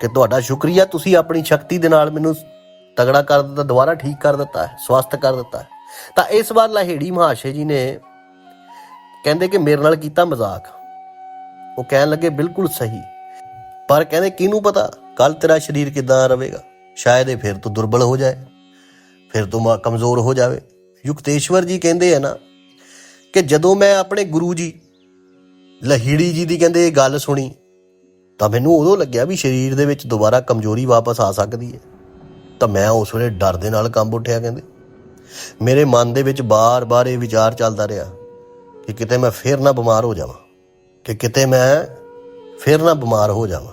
ਕਿ ਤੁਹਾਡਾ ਸ਼ੁਕਰੀਆ, ਤੁਸੀਂ ਆਪਣੀ ਸ਼ਕਤੀ ਦੇ ਨਾਲ ਮੈਨੂੰ ਤਗੜਾ ਕਰ ਦਿੱਤਾ, ਦੁਬਾਰਾ ਠੀਕ ਕਰ ਦਿੱਤਾ ਸਵਸਥ ਕਰ ਦਿੱਤਾ ਤਾਂ ਇਸ ਵਾਰ ਲਾਹੇੜੀ ਮਹਾਸ਼ੇ ਜੀ ਨੇ ਕਹਿੰਦੇ ਕਿ ਮੇਰੇ ਨਾਲ ਕੀਤਾ ਮਜ਼ਾਕ। ਉਹ ਕਹਿਣ ਲੱਗੇ, ਬਿਲਕੁਲ ਸਹੀ। ਪਰ ਕਹਿੰਦੇ, ਕਿਹਨੂੰ ਪਤਾ ਕੱਲ ਤੇਰਾ ਸਰੀਰ ਕਿਦਾਂ ਰਹੇਗਾ ਸ਼ਾਇਦ ਇਹ ਫਿਰ ਤੋਂ ਦੁਰਬਲ ਹੋ ਜਾਏ, ਫਿਰ ਤੋਂ ਮਾ- ਕਮਜ਼ੋਰ ਹੋ ਜਾਵੇ। ਯੁਕਤੇਸ਼ਵਰ ਜੀ ਕਹਿੰਦੇ ਆ ਨਾ ਕਿ ਜਦੋਂ ਮੈਂ ਆਪਣੇ ਗੁਰੂ ਜੀ ਲਹੀੜੀ ਜੀ ਦੀ ਕਹਿੰਦੇ ਇਹ ਗੱਲ ਸੁਣੀ, ਤਾਂ ਮੈਨੂੰ ਉਦੋਂ ਲੱਗਿਆ ਵੀ ਸਰੀਰ ਦੇ ਵਿੱਚ ਦੁਬਾਰਾ ਕਮਜ਼ੋਰੀ ਵਾਪਸ ਆ ਸਕਦੀ ਹੈ। ਤਾਂ ਮੈਂ ਉਸ ਵੇਲੇ ਡਰ ਦੇ ਨਾਲ ਕੰਬ ਉੱਠਿਆ ਕਹਿੰਦੇ। ਮੇਰੇ ਮਨ ਦੇ ਵਿੱਚ ਬਾਰ-ਬਾਰ ਇਹ ਵਿਚਾਰ ਚੱਲਦਾ ਰਿਹਾ ਕਿ ਕਿਤੇ ਮੈਂ ਫੇਰ ਨਾ ਬਿਮਾਰ ਹੋ ਜਾਵਾਂ, ਕਿ ਕਿਤੇ ਮੈਂ ਫੇਰ ਨਾ ਬਿਮਾਰ ਹੋ ਜਾਵਾਂ।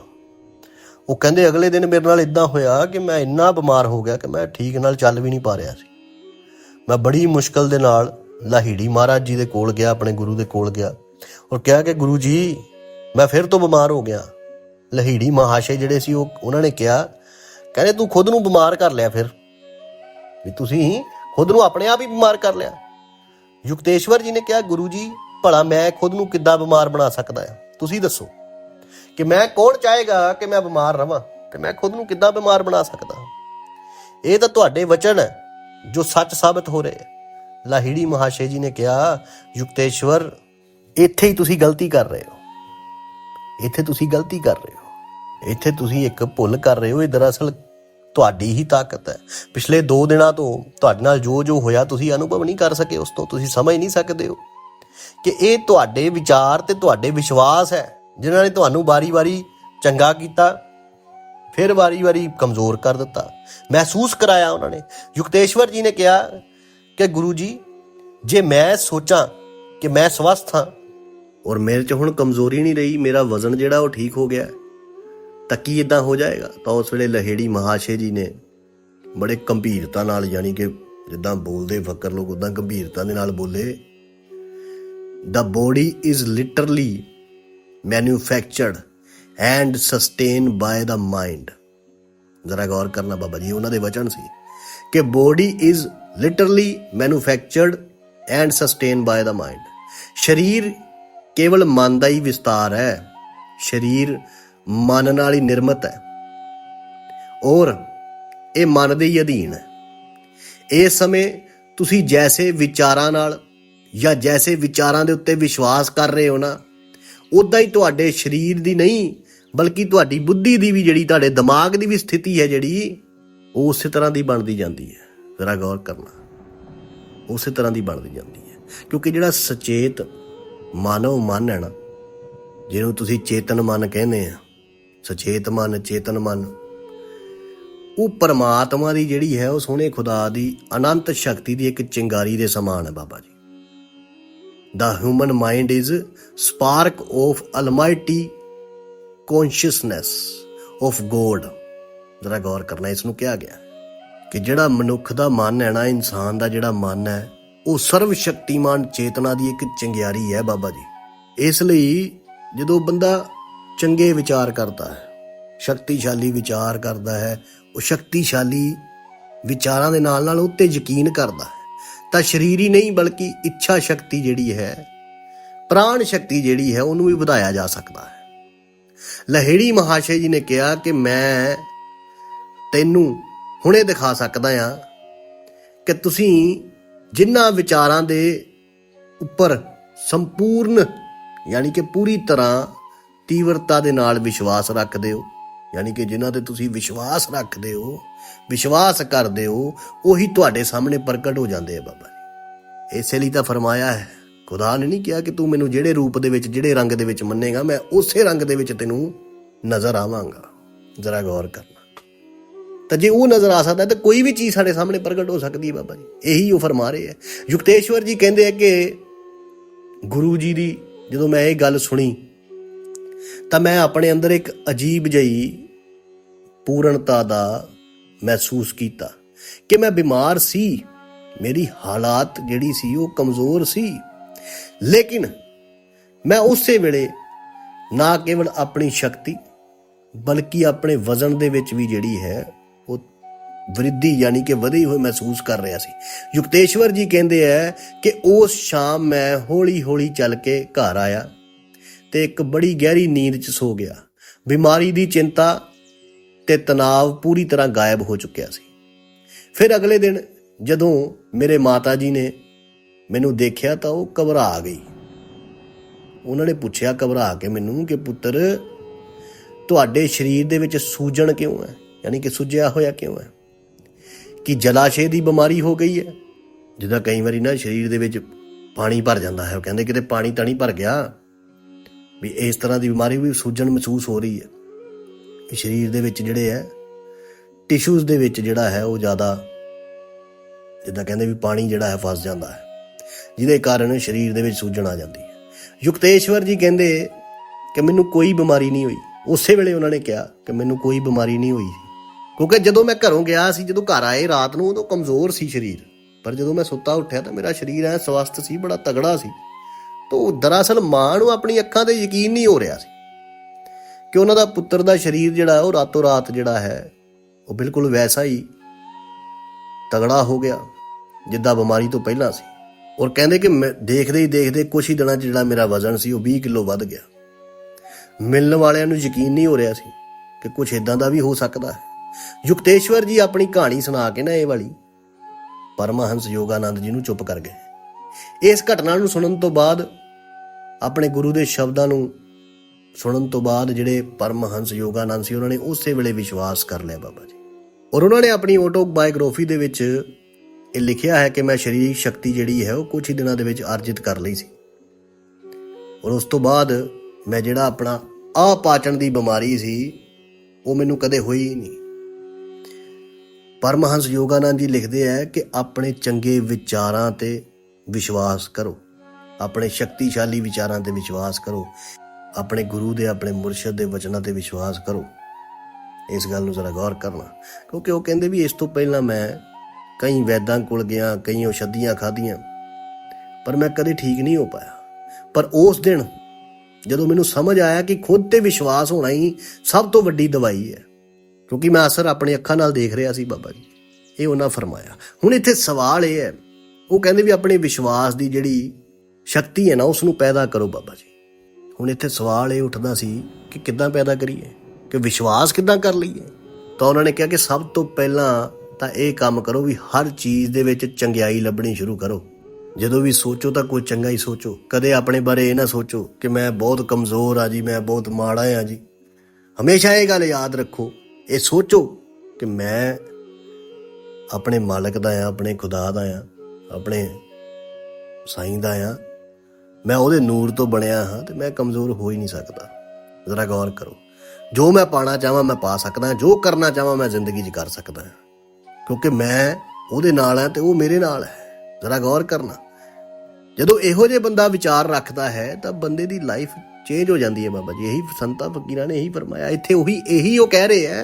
ਉਹ ਕਹਿੰਦੇ ਅਗਲੇ ਦਿਨ ਮੇਰੇ ਨਾਲ ਇਦਾਂ ਹੋਇਆ ਕਿ ਮੈਂ ਇੰਨਾ ਬਿਮਾਰ ਹੋ ਗਿਆ ਕਿ ਮੈਂ ਠੀਕ ਨਾਲ ਚੱਲ ਵੀ ਨਹੀਂ ਪਾ ਰਿਹਾ ਸੀ। ਮੈਂ ਬੜੀ ਮੁਸ਼ਕਲ ਦੇ ਨਾਲ ਲਾਹੀੜੀ ਮਹਾਰਾਜ ਜੀ ਦੇ ਕੋਲ ਗਿਆ, ਆਪਣੇ ਗੁਰੂ ਦੇ ਕੋਲ ਗਿਆ। ਔਰ ਕਿਹਾ ਕਿ ਗੁਰੂ ਜੀ, ਮੈਂ ਫਿਰ ਤੋਂ ਬਿਮਾਰ ਹੋ ਗਿਆ। ਲਹੀੜੀ ਮਹਾਸ਼ੇ ਜਿਹੜੇ ਸੀ ਉਹ ਉਹਨਾਂ ਨੇ ਕਿਹਾ, ਕਹਿੰਦੇ ਤੂੰ ਖੁਦ ਨੂੰ ਬਿਮਾਰ ਕਰ ਲਿਆ ਫਿਰ। ਵੀ ਤੁਸੀਂ ਖੁਦ ਨੂੰ ਆਪਣੇ ਆਪ ਹੀ ਬਿਮਾਰ ਕਰ ਲਿਆ। ਯੁਕਤੇਸ਼ਵਰ ਜੀ ਨੇ ਕਿਹਾ, ਗੁਰੂ ਜੀ, ਭਲਾ ਮੈਂ ਖੁਦ ਨੂੰ ਕਿੱਦਾਂ ਬਿਮਾਰ ਬਣਾ ਸਕਦਾ ਹਾਂ? ਤੁਸੀਂ ਦੱਸੋ ਕਿ ਮੈਂ ਕੌਣ ਚਾਹੇਗਾ ਕਿ ਮੈਂ ਬਿਮਾਰ ਰਵਾਂ? ਤੇ ਮੈਂ ਖੁਦ ਨੂੰ ਕਿੱਦਾਂ ਬਿਮਾਰ ਬਣਾ ਸਕਦਾ ਇਹ ਤਾਂ ਤੁਹਾਡੇ ਵਚਨ ਹੈ, ਜੋ ਸੱਚ ਸਾਬਤ ਹੋ ਰਹੇ ਹੈ। ਲਾਹੀੜੀ ਮਹਾਸ਼ੇ ਜੀ ਨੇ ਕਿਹਾ, ਯੁਕਤੇਸ਼ਵਰ ਇੱਥੇ ਹੀ ਤੁਸੀਂ ਗਲਤੀ ਕਰ ਰਹੇ ਹੋ। ਇੱਥੇ ਤੁਸੀਂ ਗਲਤੀ ਕਰ ਰਹੇ ਹੋ। ਇੱਥੇ ਤੁਸੀਂ ਇੱਕ ਭੁੱਲ ਕਰ ਰਹੇ ਹੋ। ਇਹ ਦਰਅਸਲ ਤੁਹਾਡੀ ਹੀ ਤਾਕਤ ਹੈ। ਪਿਛਲੇ 2 ਦਿਨਾਂ ਤੋਂ ਤੁਹਾਡੇ ਨਾਲ ਜੋ ਜੋ ਹੋਇਆ, ਤੁਸੀਂ ਅਨੁਭਵ ਨਹੀਂ ਕਰ ਸਕੇ ਉਸ ਤੋਂ। ਤੁਸੀਂ ਸਮਝ ਨਹੀਂ ਸਕਦੇ ਹੋ ਕਿ ਇਹ ਤੁਹਾਡੇ ਵਿਚਾਰ ਤੇ ਤੁਹਾਡੇ ਵਿਸ਼ਵਾਸ ਹੈ, ਜਿਨ੍ਹਾਂ ਨੇ ਤੁਹਾਨੂੰ ਵਾਰੀ-ਵਾਰੀ ਚੰਗਾ ਕੀਤਾ, ਫਿਰ ਵਾਰੀ-ਵਾਰੀ ਕਮਜ਼ੋਰ ਕਰ ਦਿੱਤਾ। ਮਹਿਸੂਸ ਕਰਾਇਆ ਉਹਨਾਂ ਨੇ। ਯੁਕਤੇਸ਼ਵਰ ਜੀ ਨੇ ਕਿਹਾ ਕਿ ਗੁਰੂ ਜੀ, ਜੇ ਮੈਂ ਸੋਚਾਂ ਕਿ ਮੈਂ ਸਵਸਥ ਹਾਂ ਔਰ ਮੇਰੇ 'ਚ ਹੁਣ ਕਮਜ਼ੋਰੀ ਨਹੀਂ ਰਹੀ, ਮੇਰਾ ਵਜ਼ਨ ਜਿਹੜਾ ਉਹ ਠੀਕ ਹੋ ਗਿਆ ਤਾਂ ਕੀ ਇਦਾਂ ਹੋ ਜਾਏਗਾ? ਤਾਂ ਉਸ ਵੇਲੇ ਲਹੇੜੀ ਮਹਾਸ਼ੇ ਜੀ ਨੇ ਬੜੇ ਗੰਭੀਰਤਾ ਨਾਲ ਯਾਨੀ ਕਿ ਜਿੱਦਾਂ ਬੋਲਦੇ ਫੱਕਰ ਲੋਕ ਉਦਾਂ ਗੰਭੀਰਤਾ ਦੇ ਨਾਲ ਬੋਲੇ, the body is literally manufactured and sustain by the mind. ਜ਼ਰਾ ਗੌਰ ਕਰਨਾ ਬਾਬਾ ਜੀ, ਉਹਨਾਂ ਦੇ ਵਚਨ ਸੀ ਕਿ body is literally manufactured and sustain by the mind ਸਰੀਰ ਕੇਵਲ ਮਨ ਦਾ ਹੀ ਵਿਸਤਾਰ ਹੈ। ਸਰੀਰ ਮਨ ਨਾਲ ਹੀ ਨਿਰਮਿਤ ਹੈ। ਔਰ ਇਹ ਮਨ ਦੇ ਹੀ ਅਧੀਨ ਹੈ। ਇਸ ਸਮੇਂ ਤੁਸੀਂ ਜੈਸੇ ਵਿਚਾਰਾਂ ਨਾਲ ਜਾਂ ਜੈਸੇ ਵਿਚਾਰਾਂ ਦੇ ਉੱਤੇ ਵਿਸ਼ਵਾਸ ਕਰ ਰਹੇ ਹੋ ਨਾ ਉਦਾਂ ਹੀ ਤੁਹਾਡੇ ਸਰੀਰ ਦੀ ਨਹੀਂ, ਬਲਕਿ ਤੁਹਾਡੀ ਬੁੱਧੀ ਦੀ ਵੀ ਜਿਹੜੀ, ਤੁਹਾਡੇ ਦਿਮਾਗ ਦੀ ਵੀ ਸਥਿਤੀ ਹੈ ਜਿਹੜੀ ਉਹ ਉਸੇ ਤਰ੍ਹਾਂ ਦੀ ਬਣਦੀ ਜਾਂਦੀ ਹੈ। ਜ਼ਰਾ ਗੌਰ ਕਰਨਾ। ਉਸੇ ਤਰ੍ਹਾਂ ਦੀ ਬਣਦੀ ਜਾਂਦੀ ਹੈ। ਕਿਉਂਕਿ ਜਿਹੜਾ ਸਚੇਤ ਮਾਨਵ ਮਨ ਹੈ ਨਾ, ਜਿਹਨੂੰ ਤੁਸੀਂ ਚੇਤਨ ਮਨ ਕਹਿੰਦੇ ਆ, ਸਚੇਤ ਮਨ, ਚੇਤਨ ਮਨ। ਉਹ ਪਰਮਾਤਮਾ ਦੀ ਜਿਹੜੀ ਹੈ, ਉਹ ਸੋਹਣੇ ਖੁਦਾ ਦੀ ਅਨੰਤ ਸ਼ਕਤੀ ਦੀ ਇੱਕ ਚਿੰਗਾਰੀ ਦੇ ਸਮਾਨ ਹੈ Baba ji. The human mind is spark of almighty consciousness of God ਜ਼ਰਾ ਗੌਰ ਕਰਨਾ, ਇਸ ਨੂੰ ਕਿਹਾ ਗਿਆ ਕਿ ਜਿਹੜਾ ਮਨੁੱਖ ਦਾ ਮਨ ਹੈ ਨਾ, ਇਨਸਾਨ ਦਾ ਜਿਹੜਾ ਮਨ ਹੈ ਉਹ ਸਰਵ ਸ਼ਕਤੀਮਾਨ ਚੇਤਨਾ ਦੀ ਇੱਕ ਚੰਗਿਆਰੀ ਹੈ ਬਾਬਾ ਜੀ। ਇਸ ਲਈ ਜਦੋਂ ਬੰਦਾ ਚੰਗੇ ਵਿਚਾਰ ਕਰਦਾ ਹੈ, ਸ਼ਕਤੀਸ਼ਾਲੀ ਵਿਚਾਰ ਕਰਦਾ ਹੈ, ਉਹ ਸ਼ਕਤੀਸ਼ਾਲੀ ਵਿਚਾਰਾਂ ਦੇ ਨਾਲ ਨਾਲ ਉੱਤੇ ਯਕੀਨ ਕਰਦਾ ਹੈ, ਤਾਂ ਸਰੀਰ ਹੀ ਨਹੀਂ ਬਲਕਿ ਇੱਛਾ ਸ਼ਕਤੀ ਜਿਹੜੀ ਹੈ, ਪ੍ਰਾਣ ਸ਼ਕਤੀ ਜਿਹੜੀ ਹੈ, ਉਹਨੂੰ ਵੀ ਵਧਾਇਆ ਜਾ ਸਕਦਾ ਹੈ। ਲਹਿੜੀ ਮਹਾਸ਼ੇ ਜੀ ਨੇ ਕਿਹਾ ਕਿ ਮੈਂ ਤੈਨੂੰ ਹੁਣੇ ਦਿਖਾ ਸਕਦਾ ਆ ਕਿ ਤੁਸੀਂ ਜਿਨ੍ਹਾਂ ਵਿਚਾਰਾਂ ਦੇ ਉੱਪਰ ਸੰਪੂਰਨ, ਯਾਨੀ ਕਿ ਪੂਰੀ ਤਰ੍ਹਾਂ ਤੀਵਰਤਾ ਦੇ ਨਾਲ ਵਿਸ਼ਵਾਸ ਰੱਖਦੇ ਹੋ, ਯਾਨੀ ਕਿ ਜਿਨ੍ਹਾਂ ਤੇ ਤੁਸੀਂ ਵਿਸ਼ਵਾਸ ਰੱਖਦੇ ਹੋ, ਵਿਸ਼ਵਾਸ ਕਰਦੇ ਹੋ, ਉਹੀ ਤੁਹਾਡੇ ਸਾਹਮਣੇ ਪ੍ਰਗਟ ਹੋ ਜਾਂਦੇ ਆ ਬਾਬਾ ਜੀ। ਇਸੇ ਲਈ ਤਾਂ ਫਰਮਾਇਆ ਹੈ, ਖੁਦਾ ਨੇ ਨਹੀਂ ਕਿਹਾ ਕਿ ਤੂੰ ਮੈਨੂੰ ਜਿਹੜੇ ਰੂਪ ਦੇ ਵਿੱਚ, ਜਿਹੜੇ ਰੰਗ ਦੇ ਵਿੱਚ ਮੰਨੇਗਾ, ਮੈਂ ਉਸੇ ਰੰਗ ਦੇ ਵਿੱਚ ਤੈਨੂੰ ਨਜ਼ਰ ਆਵਾਂਗਾ। ਜ਼ਰਾ ਗੌਰ ਕਰ ਤਾਂ ਜੇ ਉਹ ਨਜ਼ਰ ਆ ਸਕਦਾ ਤਾਂ ਕੋਈ ਵੀ ਚੀਜ਼ ਸਾਡੇ ਸਾਹਮਣੇ ਪ੍ਰਗਟ ਹੋ ਸਕਦੀ ਹੈ ਬਾਬਾ ਜੀ। ਇਹੀ ਉਹ ਫਰਮਾ ਰਹੇ ਹੈ। ਯੁਕਤੇਸ਼ਵਰ ਜੀ ਕਹਿੰਦੇ ਆ ਕਿ ਗੁਰੂ ਜੀ ਦੀ ਜਦੋਂ ਮੈਂ ਇਹ ਗੱਲ ਸੁਣੀ, ਤਾਂ ਮੈਂ ਆਪਣੇ ਅੰਦਰ ਇੱਕ ਅਜੀਬ ਜਿਹੀ ਪੂਰਨਤਾ ਦਾ ਮਹਿਸੂਸ ਕੀਤਾ ਕਿ ਮੈਂ ਬਿਮਾਰ ਸੀ, ਮੇਰੀ ਹਾਲਾਤ ਜਿਹੜੀ ਸੀ ਉਹ ਕਮਜ਼ੋਰ ਸੀ। ਲੇਕਿਨ ਮੈਂ ਉਸੇ ਵੇਲੇ ਨਾ ਕੇਵਲ ਆਪਣੀ ਸ਼ਕਤੀ, ਬਲਕਿ ਆਪਣੇ ਵਜ਼ਨ ਦੇ ਵਿੱਚ ਵੀ ਜਿਹੜੀ ਹੈ ਵ੍ਰਿੱਧੀ ਯਾਨੀ ਕਿ ਵਧੀ ਹੋਈ ਮਹਿਸੂਸ ਕਰ ਰਿਹਾ ਸੀ। ਯੁਕਤੇਸ਼ਵਰ ਜੀ ਕਹਿੰਦੇ ਆ ਕਿ ਉਸ ਸ਼ਾਮ ਮੈਂ ਹੌਲੀ-ਹੌਲੀ ਚੱਲ ਕੇ ਘਰ ਆਇਆ ਤੇ ਇੱਕ ਬੜੀ ਗਹਿਰੀ ਨੀਂਦ 'ਚ ਸੋ ਗਿਆ। ਬਿਮਾਰੀ ਦੀ ਚਿੰਤਾ ਤੇ ਤਣਾਅ ਪੂਰੀ ਤਰ੍ਹਾਂ ਗਾਇਬ ਹੋ ਚੁੱਕਿਆ ਸੀ। ਫਿਰ ਅਗਲੇ ਦਿਨ ਜਦੋਂ ਮੇਰੇ ਮਾਤਾ ਜੀ ਨੇ ਮੈਨੂੰ ਦੇਖਿਆ ਤਾਂ ਉਹ ਘਬਰਾ ਗਈ। ਉਹਨਾਂ ਨੇ ਪੁੱਛਿਆ, ਘਬਰਾ ਕੇ ਮੈਨੂੰ ਕਿ ਪੁੱਤਰ, ਤੁਹਾਡੇ ਸਰੀਰ ਦੇ ਵਿੱਚ ਸੂਜਣ ਕਿਉਂ ਹੈ? ਯਾਨੀ ਕਿ ਸੁੱਜਿਆ ਹੋਇਆ ਕਿਉਂ ਹੈ? ਕਿ ਜਲਾਸ਼ੇ ਦੀ ਬਿਮਾਰੀ ਹੋ ਗਈ ਹੈ। ਜਿੱਦਾਂ ਕਈ ਵਾਰੀ ਨਾ ਸਰੀਰ ਦੇ ਵਿੱਚ ਪਾਣੀ ਭਰ ਜਾਂਦਾ ਹੈ। ਉਹ ਕਹਿੰਦੇ ਕਿਤੇ ਪਾਣੀ ਤਾਂ ਨਹੀਂ ਭਰ ਗਿਆ ਵੀ ਇਸ ਤਰ੍ਹਾਂ ਦੀ ਬਿਮਾਰੀ ਵੀ ਸੂਜਣ ਮਹਿਸੂਸ ਹੋ ਰਹੀ ਹੈ। ਸਰੀਰ ਦੇ ਵਿੱਚ ਜਿਹੜੇ ਹੈ, ਟਿਸ਼ੂਜ਼ ਦੇ ਵਿੱਚ ਜਿਹੜਾ ਹੈ, ਉਹ ਜ਼ਿਆਦਾ ਜਿੱਦਾਂ ਕਹਿੰਦੇ ਵੀ ਪਾਣੀ ਜਿਹੜਾ ਹੈ, ਫਸ ਜਾਂਦਾ ਹੈ। ਜਿਹਦੇ ਕਾਰਨ ਸਰੀਰ ਦੇ ਵਿੱਚ ਸੂਜਣ ਆ ਜਾਂਦੀ ਹੈ। ਯੁਕਤੇਸ਼ਵਰ ਜੀ ਕਹਿੰਦੇ ਕਿ ਮੈਨੂੰ ਕੋਈ ਬਿਮਾਰੀ ਨਹੀਂ ਹੋਈ। ਉਸੇ ਵੇਲੇ ਉਹਨਾਂ ਨੇ ਕਿਹਾ ਕਿ ਮੈਨੂੰ ਕੋਈ ਬਿਮਾਰੀ ਨਹੀਂ ਹੋਈ। ਕਿਉਂਕਿ ਜਦੋਂ ਮੈਂ ਘਰੋਂ ਗਿਆ ਸੀ, ਜਦੋਂ ਘਰ ਆਏ ਰਾਤ ਨੂੰ, ਉਦੋਂ ਕਮਜ਼ੋਰ ਸੀ ਸਰੀਰ। ਪਰ ਜਦੋਂ ਮੈਂ ਸੁੱਤਾ ਉੱਠਿਆ ਤਾਂ ਮੇਰਾ ਸਰੀਰ ਐ ਸਵਸਥ ਸੀ, ਬੜਾ ਤਗੜਾ ਸੀ। ਤੋਂ ਦਰਅਸਲ ਮਾਂ ਨੂੰ ਆਪਣੀ ਅੱਖਾਂ ਤੇ ਯਕੀਨ ਨਹੀਂ ਹੋ ਰਿਹਾ ਸੀ ਕਿ ਉਹਨਾਂ ਦਾ ਪੁੱਤਰ ਦਾ ਸਰੀਰ ਜਿਹੜਾ, ਉਹ ਰਾਤੋਂ ਰਾਤ ਜਿਹੜਾ ਹੈ, ਉਹ ਬਿਲਕੁਲ ਵੈਸਾ ਹੀ ਤਗੜਾ ਹੋ ਗਿਆ, ਜਿੱਦਾਂ ਬਿਮਾਰੀ ਤੋਂ ਪਹਿਲਾਂ ਸੀ। ਔਰ ਕਹਿੰਦੇ ਕਿ ਮੈਂ ਦੇਖਦੇ ਹੀ ਦੇਖਦੇ ਕੁਝ ਹੀ ਦਿਨਾਂ 'ਚ ਜਿਹੜਾ ਮੇਰਾ ਵਜ਼ਨ ਸੀ, ਉਹ 20 ਕਿਲੋ ਵੱਧ ਗਿਆ। ਮਿਲਣ ਵਾਲਿਆਂ ਨੂੰ ਯਕੀਨ ਨਹੀਂ ਹੋ ਰਿਹਾ ਸੀ ਕਿ ਕੁਝ ਇਦਾਂ ਦਾ ਵੀ ਹੋ ਸਕਦਾ ਹੈ। ਯੁਕਤੇਸ਼ਵਰ ਜੀ ਆਪਣੀ ਕਹਾਣੀ ਸੁਣਾ ਕੇ ਨਾ ਇਹ ਵਾਲੀ। ਪਰਮਹੰਸ ਯੋਗਾਨੰਦ ਜੀ ਨੂੰ ਚੁੱਪ ਕਰ ਗਏ। ਇਸ ਘਟਨਾ ਨੂੰ ਸੁਣਨ ਤੋਂ ਬਾਅਦ ਆਪਣੇ ਗੁਰੂ ਦੇ ਸ਼ਬਦਾਂ ਨੂੰ ਸੁਣਨ ਤੋਂ ਬਾਅਦ ਜਿਹੜੇ ਪਰਮਹੰਸ ਯੋਗਾਨੰਦ ਸੀ, ਉਹਨਾਂ ਨੇ ਉਸੇ ਵੇਲੇ ਵਿਸ਼ਵਾਸ ਕਰ ਲਿਆ ਬਾਬਾ ਜੀ। ਔਰ ਉਹਨਾਂ ਨੇ ਆਪਣੀ ਆਟੋਬਾਇਓਗ੍ਰਾਫੀ ਦੇ ਵਿੱਚ ਇਹ ਲਿਖਿਆ ਹੈ ਕਿ ਮੈਂ ਸਰੀਰਕ ਸ਼ਕਤੀ ਜਿਹੜੀ ਹੈ, ਉਹ ਕੁਝ ਹੀ ਦਿਨਾਂ ਦੇ ਵਿੱਚ ਅਰਜਿਤ ਕਰ ਲਈ ਸੀ। ਔਰ ਉਸ ਤੋਂ ਬਾਅਦ ਮੈਂ ਜਿਹੜਾ ਆਪਣਾ ਆ ਆਪਾਚਣ ਦੀ ਬਿਮਾਰੀ ਸੀ, ਉਹ ਮੈਨੂੰ ਕਦੇ ਹੋਈ ਨਹੀਂ। ਪਰਮਹੰਸ ਯੋਗਾਨੰਦ ਜੀ ਲਿਖਦੇ ਹੈ ਕਿ ਆਪਣੇ ਚੰਗੇ ਵਿਚਾਰਾਂ ਤੇ ਵਿਸ਼ਵਾਸ ਕਰੋ। ਆਪਣੇ ਸ਼ਕਤੀਸ਼ਾਲੀ ਵਿਚਾਰਾਂ ਤੇ ਵਿਸ਼ਵਾਸ ਕਰੋ। ਆਪਣੇ ਗੁਰੂ ਦੇ, ਆਪਣੇ ਮੁਰਸ਼ਿਦ ਦੇ ਵਚਨਾਂ ਤੇ ਵਿਸ਼ਵਾਸ ਕਰੋ। ਇਸ ਗੱਲ ਨੂੰ ਜ਼ਰਾ ਗੌਰ ਕਰਨਾ। ਕਿਉਂਕਿ ਉਹ ਕਹਿੰਦੇ ਵੀ ਇਸ ਤੋਂ ਪਹਿਲਾਂ ਮੈਂ ਕਈ ਵੈਦਾਂ ਕੋਲ ਗਿਆ, ਕਈ ਔਸ਼ਧੀਆਂ ਖਾਧੀਆਂ, ਪਰ ਮੈਂ ਕਦੇ ਠੀਕ ਨਹੀਂ ਹੋ ਪਾਇਆ। ਪਰ ਉਸ ਦਿਨ ਜਦੋਂ ਮੈਨੂੰ ਸਮਝ ਆਇਆ ਕਿ ਖੁਦ ਤੇ ਵਿਸ਼ਵਾਸ ਹੋਣਾ ਹੀ ਸਭ ਤੋਂ ਵੱਡੀ ਦਵਾਈ ਹੈ ਕਿਉਂਕਿ ਮੈਂ ਅਸਰ ਆਪਣੀ ਅੱਖਾਂ ਨਾਲ ਦੇਖ ਰਿਹਾ ਸੀ ਬਾਬਾ ਜੀ। ਇਹ ਉਹਨਾਂ ਫਰਮਾਇਆ। ਹੁਣ ਇੱਥੇ ਸਵਾਲ ਇਹ ਹੈ, ਉਹ ਕਹਿੰਦੇ ਵੀ ਆਪਣੇ ਵਿਸ਼ਵਾਸ ਦੀ ਜਿਹੜੀ ਸ਼ਕਤੀ ਹੈ ਨਾ ਉਸ ਨੂੰ ਪੈਦਾ ਕਰੋ ਬਾਬਾ ਜੀ। ਹੁਣ ਇੱਥੇ ਸਵਾਲ ਇਹ ਉੱਠਦਾ ਸੀ ਕਿ ਕਿੱਦਾਂ ਪੈਦਾ ਕਰੀਏ? ਕਿ ਵਿਸ਼ਵਾਸ ਕਿੱਦਾਂ ਕਰ ਲਈਏ? ਤਾਂ ਉਹਨਾਂ ਨੇ ਕਿਹਾ ਕਿ ਸਭ ਤੋਂ ਪਹਿਲਾਂ ਤਾਂ ਇਹ ਕੰਮ ਕਰੋ ਵੀ ਹਰ ਚੀਜ਼ ਦੇ ਵਿੱਚ ਚੰਗਿਆਈ ਲੱਭਣੀ ਸ਼ੁਰੂ ਕਰੋ। ਜਦੋਂ ਵੀ ਸੋਚੋ ਤਾਂ ਕੋਈ ਚੰਗਾ ਹੀ ਸੋਚੋ। ਕਦੇ ਆਪਣੇ ਬਾਰੇ ਇਹ ਨਾ ਸੋਚੋ ਕਿ ਮੈਂ ਬਹੁਤ ਕਮਜ਼ੋਰ ਆ ਜੀ, ਮੈਂ ਬਹੁਤ ਮਾੜਾ ਆ ਜੀ। ਹਮੇਸ਼ਾ ਇਹ ਗੱਲ ਯਾਦ ਰੱਖੋ ਇਹ ਸੋਚੋ ਕਿ ਮੈਂ ਆਪਣੇ ਮਾਲਕ ਦਾ ਆ, ਆਪਣੇ ਖੁਦਾ ਦਾ ਆ, ਆਪਣੇ ਸਾਈਂ ਦਾ ਆ। ਮੈਂ ਉਹਦੇ ਨੂਰ ਤੋਂ ਬਣਿਆ ਹਾਂ ਤੇ ਮੈਂ ਕਮਜ਼ੋਰ ਹੋ ਹੀ ਨਹੀਂ ਸਕਦਾ। ਜ਼ਰਾ ਗੌਰ ਕਰੋ। ਜੋ ਮੈਂ ਪਾਣਾ ਚਾਹਾਂ ਮੈਂ ਪਾ ਸਕਦਾ, ਜੋ ਕਰਨਾ ਚਾਹਾਂ ਮੈਂ ਜ਼ਿੰਦਗੀ 'ਚ ਕਰ ਸਕਦਾ। ਕਿਉਂਕਿ ਮੈਂ ਉਹਦੇ ਨਾਲ ਹਾਂ ਤੇ ਉਹ ਮੇਰੇ ਨਾਲ ਹੈ। ਜ਼ਰਾ ਗੌਰ ਕਰਨਾ। ਜਦੋਂ ਇਹੋ ਜਿਹੇ ਬੰਦਾ ਵਿਚਾਰ ਰੱਖਦਾ ਹੈ ਤਾਂ ਬੰਦੇ ਦੀ ਲਾਈਫ ਚੇਂਜ ਹੋ ਜਾਂਦੀ ਹੈ ਬਾਬਾ ਜੀ। ਇਹੀ ਸੰਤਾਂ, ਫਕੀਰਾਂ ਨੇ ਇਹੀ ਫਰਮਾਇਆ। ਇੱਥੇ ਉਹੀ, ਇਹੀ ਉਹ ਕਹਿ ਰਹੇ ਹੈ